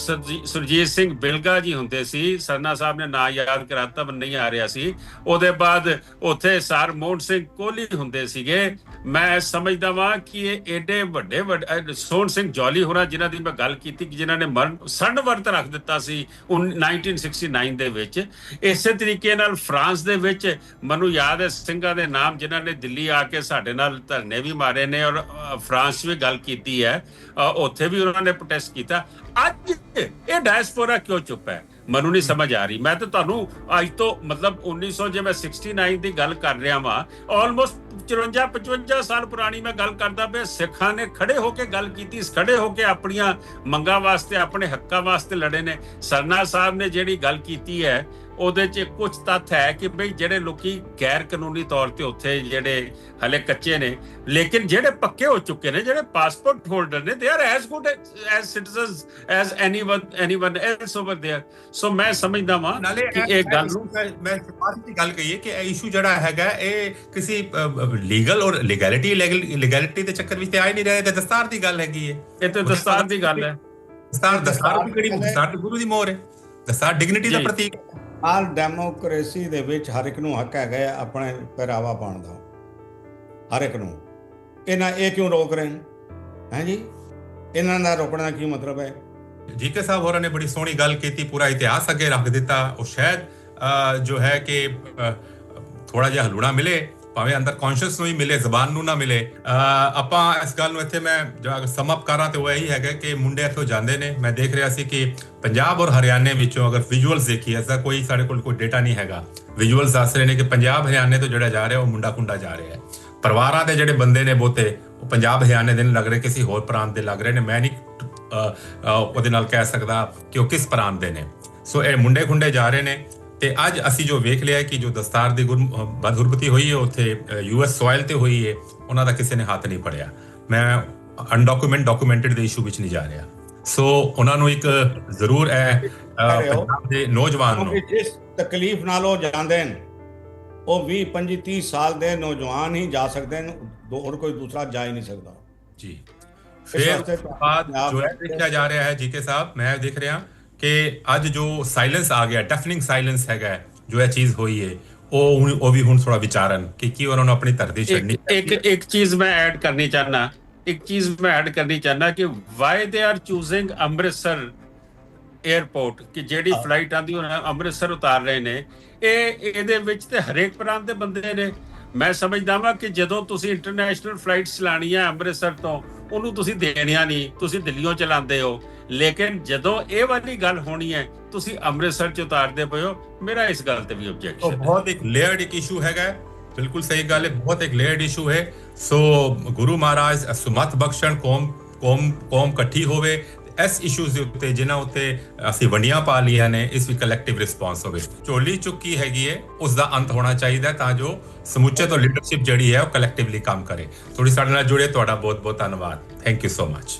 ਸੁਰਜੀਤ ਸਿੰਘ ਬਿਲਗਾ ਜੀ ਹੁੰਦੇ ਸੀ, ਸਰਨਾ ਸਾਹਿਬ ਨੇ ਨਾਂ ਯਾਦ ਕਰਾਤਾ ਪਰ ਨਹੀਂ ਆ ਰਿਹਾ ਸੀ। ਉਹਦੇ ਬਾਅਦ ਉੱਥੇ ਸਰ ਮੋਹਨ ਸਿੰਘ ਕੋਹਲੀ ਹੁੰਦੇ ਸੀਗੇ। ਮੈਂ ਸਮਝਦਾ ਵਾਂ ਕਿ ਇਹ ਏਡੇ ਵੱਡੇ ਵੱਡੇ ਸੋਹਣ ਸਿੰਘ ਜੌਲੀ ਹੋਰਾਂ ਜਿਨ੍ਹਾਂ ਦੀ ਮੈਂ ਗੱਲ ਕੀਤੀ ਕਿ ਜਿਨ੍ਹਾਂ ਨੇ ਮਰਨ ਸਣ ਵਰਤ ਰੱਖ ਦਿੱਤਾ ਸੀ ਉਨ- 1969 ਦੇ ਵਿੱਚ। ਇਸੇ ਤਰੀਕੇ ਨਾਲ ਫਰਾਂਸ ਦੇ ਵਿੱਚ ਮੈਨੂੰ ਯਾਦ ਹੈ ਸਿੰਘਾਂ ਦੇ ਨਾਮ ਜਿਨ੍ਹਾਂ ਨੇ ਦਿੱਲੀ ਆ ਕੇ ਸਾਡੇ ਨਾਲ ਧਰਨੇ ਵੀ ਮਾਰੇ ਨੇ ਔਰ ਫਰਾਂਸ 'ਚ ਵੀ ਗੱਲ ਕੀਤੀ ਹੈ। ਉੱਥੇ ਵੀ ਉਹਨਾਂ ਨੇ ਪ੍ਰੋਟੈਸਟ ਕੀਤਾ। ਅੱਜ ਇਹ ਡਾਇਸਪੋਰਾ ਕਿਉਂ ਚੁੱਪ ਹੈ? ਮੈਨੂੰ ਨਹੀਂ ਸਮਝ ਆ ਰਹੀ। ਮੈਂ ਤਾਂ ਤੁਹਾਨੂੰ ਅੱਜ ਤੋਂ ਮਤਲਬ 1900 ਜੇ ਮੈਂ 69 ਦੀ ਗੱਲ ਕਰ ਰਿਹਾ ਵਾਂ ਆਲਮੋਸਟ 54 55 ਸਾਲ ਪੁਰਾਣੀ ਮੈਂ ਗੱਲ ਕਰਦਾ ਪਿਆ। ਸਿੱਖਾਂ ਨੇ ਖੜੇ ਹੋ ਕੇ ਗੱਲ ਕੀਤੀ, ਖੜੇ ਹੋ ਕੇ ਆਪਣੀਆਂ ਮੰਗਾਂ ਵਾਸਤੇ, ਆਪਣੇ ਹੱਕਾਂ ਵਾਸਤੇ ਲੜੇ ਨੇ। ਸਰਨਾ ਸਾਹਿਬ ਨੇ ਜਿਹੜੀ ਗੱਲ ਕੀਤੀ ਹੈ ਉਹਦੇ 'ਚ ਕੁਝ ਤੱਥ ਹੈ ਕਿ ਬਈ ਜਿਹੜੇ ਲੋਕੀ ਗੈਰ ਕਾਨੂੰਨੀ ਤੌਰ ਤੇ ਉੱਥੇ ਜਿਹੜੇ ਹਲੇ ਕੱਚੇ ਨੇ ਲੇਕਿਨ ਜਿਹੜੇ ਪੱਕੇ ਹੋ ਚੁੱਕੇ ਨੇ ਜਿਹੜੇ ਪਾਸਪੋਰਟ ਹੋਲਡਰ ਨੇ they are as good as citizens as anyone anyone else over there so ਮੈਂ ਸਮਝਦਾ ਵਾਂ ਨਾਲੇ ਕਿ ਇਹ ਗੱਲ ਨੂੰ ਮੈਂ ਮੈਂ ਸਿਫਾਰਿਸ਼ ਦੀ ਗੱਲ ਕਹੀ ਹੈ ਕਿ ਇਹ ਇਸ਼ੂ ਜਿਹੜਾ ਹੈਗਾ ਇਹ ਕਿਸੇ ਲੀਗਲ ਔਰ ਲੀਗੈਲਿਟੀ ਲੀਗੈਲਿਟੀ ਦੇ ਚੱਕਰ ਵਿੱਚ ਤੇ ਆ ਹੀ ਨਹੀਂ ਰਿਹਾ ਇਹ ਤਾਂ ਦਸਤਾਰ ਦੀ ਗੱਲ ਹੈਗੀ ਹੈ ਇਹ ਤੇ ਦਸਤਾਰ ਦੀ ਗੱਲ ਹੈ ਦਸਤਾਰ ਦਸਤਾਰ ਦੀ ਕਿਹੜੀ ਦਸਤਾਰ ਤੇ ਗੁਰੂ ਦੀ ਮੋਹਰ ਹੈ ਦਸਤਾਰ ਡਿਗਨਿਟੀ ਦਾ ਜੀ। ਪ੍ਰਤੀਕ ਹੈ। ਆਲ ਡੈਮੋਕ੍ਰੇਸੀ ਦੇ ਵਿੱਚ ਹਰ ਇੱਕ ਨੂੰ ਹੱਕ ਹੈਗਾ ਆਪਣੇ ਪਹਿਰਾਵਾ ਪਾਉਣ ਦਾ। ਹਰ ਇੱਕ ਨੂੰ। ਇਹਨਾਂ ਇਹ ਕਿਉਂ ਰੋਕ ਰਹੇ ਨੇ? ਹੈ ਜੀ? ਇਹਨਾਂ ਦਾ ਰੋਕਣ ਦਾ ਕੀ ਮਤਲਬ ਹੈ? ਜੀਕੇ ਸਾਹਿਬ ਹੋਰਾਂ ਨੇ ਬੜੀ ਸੋਹਣੀ ਗੱਲ ਕੀਤੀ ਪੂਰਾ ਇਤਿਹਾਸ ਅੱਗੇ ਰੱਖ ਦਿੱਤਾ। ਉਹ ਸ਼ਾਇਦ ਜੋ ਹੈ ਕਿ ਅ, ਥੋੜਾ ਜਿਹਾ ਹਲੂਣਾ ਮਿਲੇ। ਭਾਵੇਂ ਅੰਦਰ ਕੌਨਸ਼ੀਅਸ ਨੂੰ ਹੀ ਮਿਲੇ, ਜ਼ਬਾਨ ਨੂੰ ਨਾ ਮਿਲੇ ਆਪਾਂ ਇਸ ਗੱਲ ਨੂੰ ਇੱਥੇ ਮੈਂ ਸਮ ਅਪ ਕਰਾਂ ਤੇ ਉਹ ਇਹੀ ਹੈਗਾ ਕਿ ਮੁੰਡੇ ਇੱਥੋਂ ਜਾਂਦੇ ਨੇ। ਮੈਂ ਦੇਖ ਰਿਹਾ ਸੀ ਕਿ ਪੰਜਾਬ ਔਰ ਹਰਿਆਣੇ ਵਿੱਚੋਂ ਅਗਰ ਵਿਜ਼ੂਅਲਸ ਦੇਖੀਏ, ਐਸਾ ਕੋਈ ਸਾਡੇ ਕੋਲ ਕੋਈ ਡਾਟਾ ਨਹੀਂ ਹੈਗਾ। ਵਿਜ਼ੂਅਲਸ ਦੱਸ ਰਹੇ ਨੇ ਕਿ ਪੰਜਾਬ, ਹਰਿਆਣੇ ਤੋਂ ਜਿਹੜਾ ਜਾ ਰਿਹਾ, ਉਹ ਮੁੰਡਾ ਕੁੰਡਾ ਜਾ ਰਿਹਾ ਹੈ। ਪਰਿਵਾਰਾਂ ਦੇ ਜਿਹੜੇ ਬੰਦੇ ਨੇ ਬਹੁਤੇ, ਉਹ ਪੰਜਾਬ, ਹਰਿਆਣੇ ਦੇ ਨਹੀਂ ਲੱਗ ਰਹੇ ਕਿਸੇ ਹੋਰ ਪ੍ਰਾਂਤ ਦੇ ਲੱਗ ਰਹੇ ਨੇ। ਮੈਂ ਨਹੀਂ ਉਹਦੇ ਨਾਲ ਕਹਿ ਸਕਦਾ ਕਿ ਉਹ ਕਿਸ ਪ੍ਰਾਂਤ ਦੇ ਨੇ। ਸੋ ਇਹ ਮੁੰਡੇ ਖੁੰਡੇ ਜਾ ਰਹੇ ਨੇ। ਤੇ ਅੱਜ ਅਸੀਂ ਜੋ ਵੇਖ ਲਿਆ ਕਿ ਜੋ ਦਸਤਾਰ ਦੀ ਗੁਰ ਬਦਹੁਰਬਤੀ ਹੋਈ ਹੈ ਉੱਥੇ ਯੂਐਸ ਸੋਇਲ ਤੇ ਹੋਈ ਹੈ ਉਹਨਾਂ ਦਾ ਕਿਸੇ ਨੇ ਹੱਥ ਨਹੀਂ ਪੜਿਆ ਮੈਂ ਅਨਡਾਕੂਮੈਂਟ ਡਾਕੂਮੈਂਟਡ ਦੇ ਇਸ਼ੂ ਵਿੱਚ ਨਹੀਂ ਜਾ ਰਿਹਾ। ਸੋ ਉਹਨਾਂ ਨੂੰ ਇੱਕ ਜ਼ਰੂਰ ਹੈ। ਪੰਜਾਬ ਦੇ ਨੌਜਵਾਨ ਨੂੰ ਜਿਸ ਤਕਲੀਫ ਨਾਲ ਉਹ ਜਾਂਦੇ ਨੇ ਉਹ 20 25 30 ਸਾਲ ਦੇ ਨੌਜਵਾਨ ਹੀ ਜਾ ਸਕਦੇ ਨੇ ਹੋਰ ਕੋਈ ਦੂਸਰਾ ਜਾ ਹੀ ਨਹੀਂ ਸਕਦਾ। ਜੀ। ਫਿਰ ਬਾਅਦ ਜੋ ਹੈ ਦੇਖਿਆ ਜਾ ਰਿਹਾ ਹੈ ਜੀਕੇ ਸਾਹਿਬ ਮੈਂ ਦੇਖ ਰਿਹਾ ਕਿ ਅੱਜ ਜੋ ਸਾਇਲੈਂਸ ਆ ਗਿਆ ਡੈਫਨਿੰਗ ਸਾਇਲੈਂਸ ਹੈਗਾ ਜੋ ਇਹ ਚੀਜ਼ ਹੋਈ ਹੈ ਉਹ ਉਹ ਵੀ ਹੁਣ ਥੋੜਾ ਵਿਚਾਰਨ ਕਿ ਕੀ ਉਹਨਾਂ ਨੂੰ ਆਪਣੀ ਧਰਤੀ ਛੱਡਣੀ ਇੱਕ ਇੱਕ ਚੀਜ਼ ਮੈਂ ਐਡ ਕਰਨੀ ਚਾਹਨਾ ਇੱਕ ਚੀਜ਼ ਮੈਂ ਐਡ ਕਰਨੀ ਚਾਹਨਾ ਕਿ Y they are ਚੂਜ਼ਿੰਗ Amritsar airport ਕਿ ਜਿਹੜੀ ਫਲਾਈਟ ਆਂਦੀ ਉਹਨਾਂ ਅੰਮ੍ਰਿਤਸਰ ਉਤਾਰ ਰਹੇ ਨੇ ਇਹ ਇਹਦੇ ਵਿੱਚ ਤੇ ਹਰੇਕ ਪ੍ਰਾਂਤ ਦੇ ਬੰਦੇ ਨੇ। ਮੈਂ ਸਮਝਦਾ ਵਾਂ ਕਿ ਜਦੋਂ ਤੁਸੀਂ ਇੰਟਰਨੈਸ਼ਨਲ ਫਲਾਈਟਸ ਚਲਾਣੀ ਹੈ ਅੰਮ੍ਰਿਤਸਰ ਤੋਂ ਉਹਨੂੰ ਤੁਸੀਂ ਦੇਣੀਆਂ ਨਹੀਂ ਤੁਸੀਂ ਦਿੱਲੀੋਂ ਚਲਾਉਂਦੇ ਹੋ। ਲੇਕਿਨ ਜਦੋਂ ਇਹ ਵਾਲੀ ਗੱਲ ਹੋਣੀ ਹੈ, ਤੁਸੀਂ ਅੰਮ੍ਰਿਤਸਰ ਚ ਉਤਾਰਦੇ ਪਏ ਹੋ, ਮੇਰਾ ਇਸ ਗੱਲ ਤੇ ਵੀ ਉਹ ਆਬਜੈਕਸ਼ਨ ਬਹੁਤ ਇੱਕ ਲੇਅਰਡ ਇੱਕ ਇਸ਼ੂ ਹੈਗਾ ਬਿਲਕੁਲ ਸਹੀ ਗੱਲ ਹੈ, ਬਹੁਤ ਇੱਕ ਲੇਅਰਡ ਇਸ਼ੂ ਹੈ। ਸੋ ਗੁਰੂ ਮਹਾਰਾਜ ਸੁਮਤ ਬਖਸ਼ਣ, ਕੌਮ ਕੌਮ ਕੌਮ ਇਕੱਠੀ ਹੋਵੇ, ਇਸ ਇਸ਼ੂਜ਼ ਦੇ ਉੱਤੇ, ਜਿਨ੍ਹਾਂ ਉੱਤੇ ਅਸੀਂ ਵੰਡੀਆਂ ਪਾ ਲਈਆਂ ਨੇ, ਇਸ ਵੀ ਕਲੈਕਟਿਵ ਰਿਸਪਾਂਸ ਹੋਵੇ। ਝੋਲੀ ਚੁੱਕੀ ਹੈਗੀ ਹੈ ਉਸ ਦਾ ਅੰਤ ਹੋਣਾ ਚਾਹੀਦਾ ਤਾਂ ਜੋ ਸਮੁੱਚੇ ਤੋਂ ਲੀਡਰਸ਼ਿਪ ਜਿਹੜੀ ਹੈ, ਉਹ ਕਲੈਕਟਿਵਲੀ ਕੰਮ ਕਰੇ। ਥੋੜੀ ਸਾਡੇ ਨਾਲ ਜੁੜੇ, ਤੁਹਾਡਾ ਬਹੁਤ ਬਹੁਤ ਧੰਨਵਾਦ। Thank you so much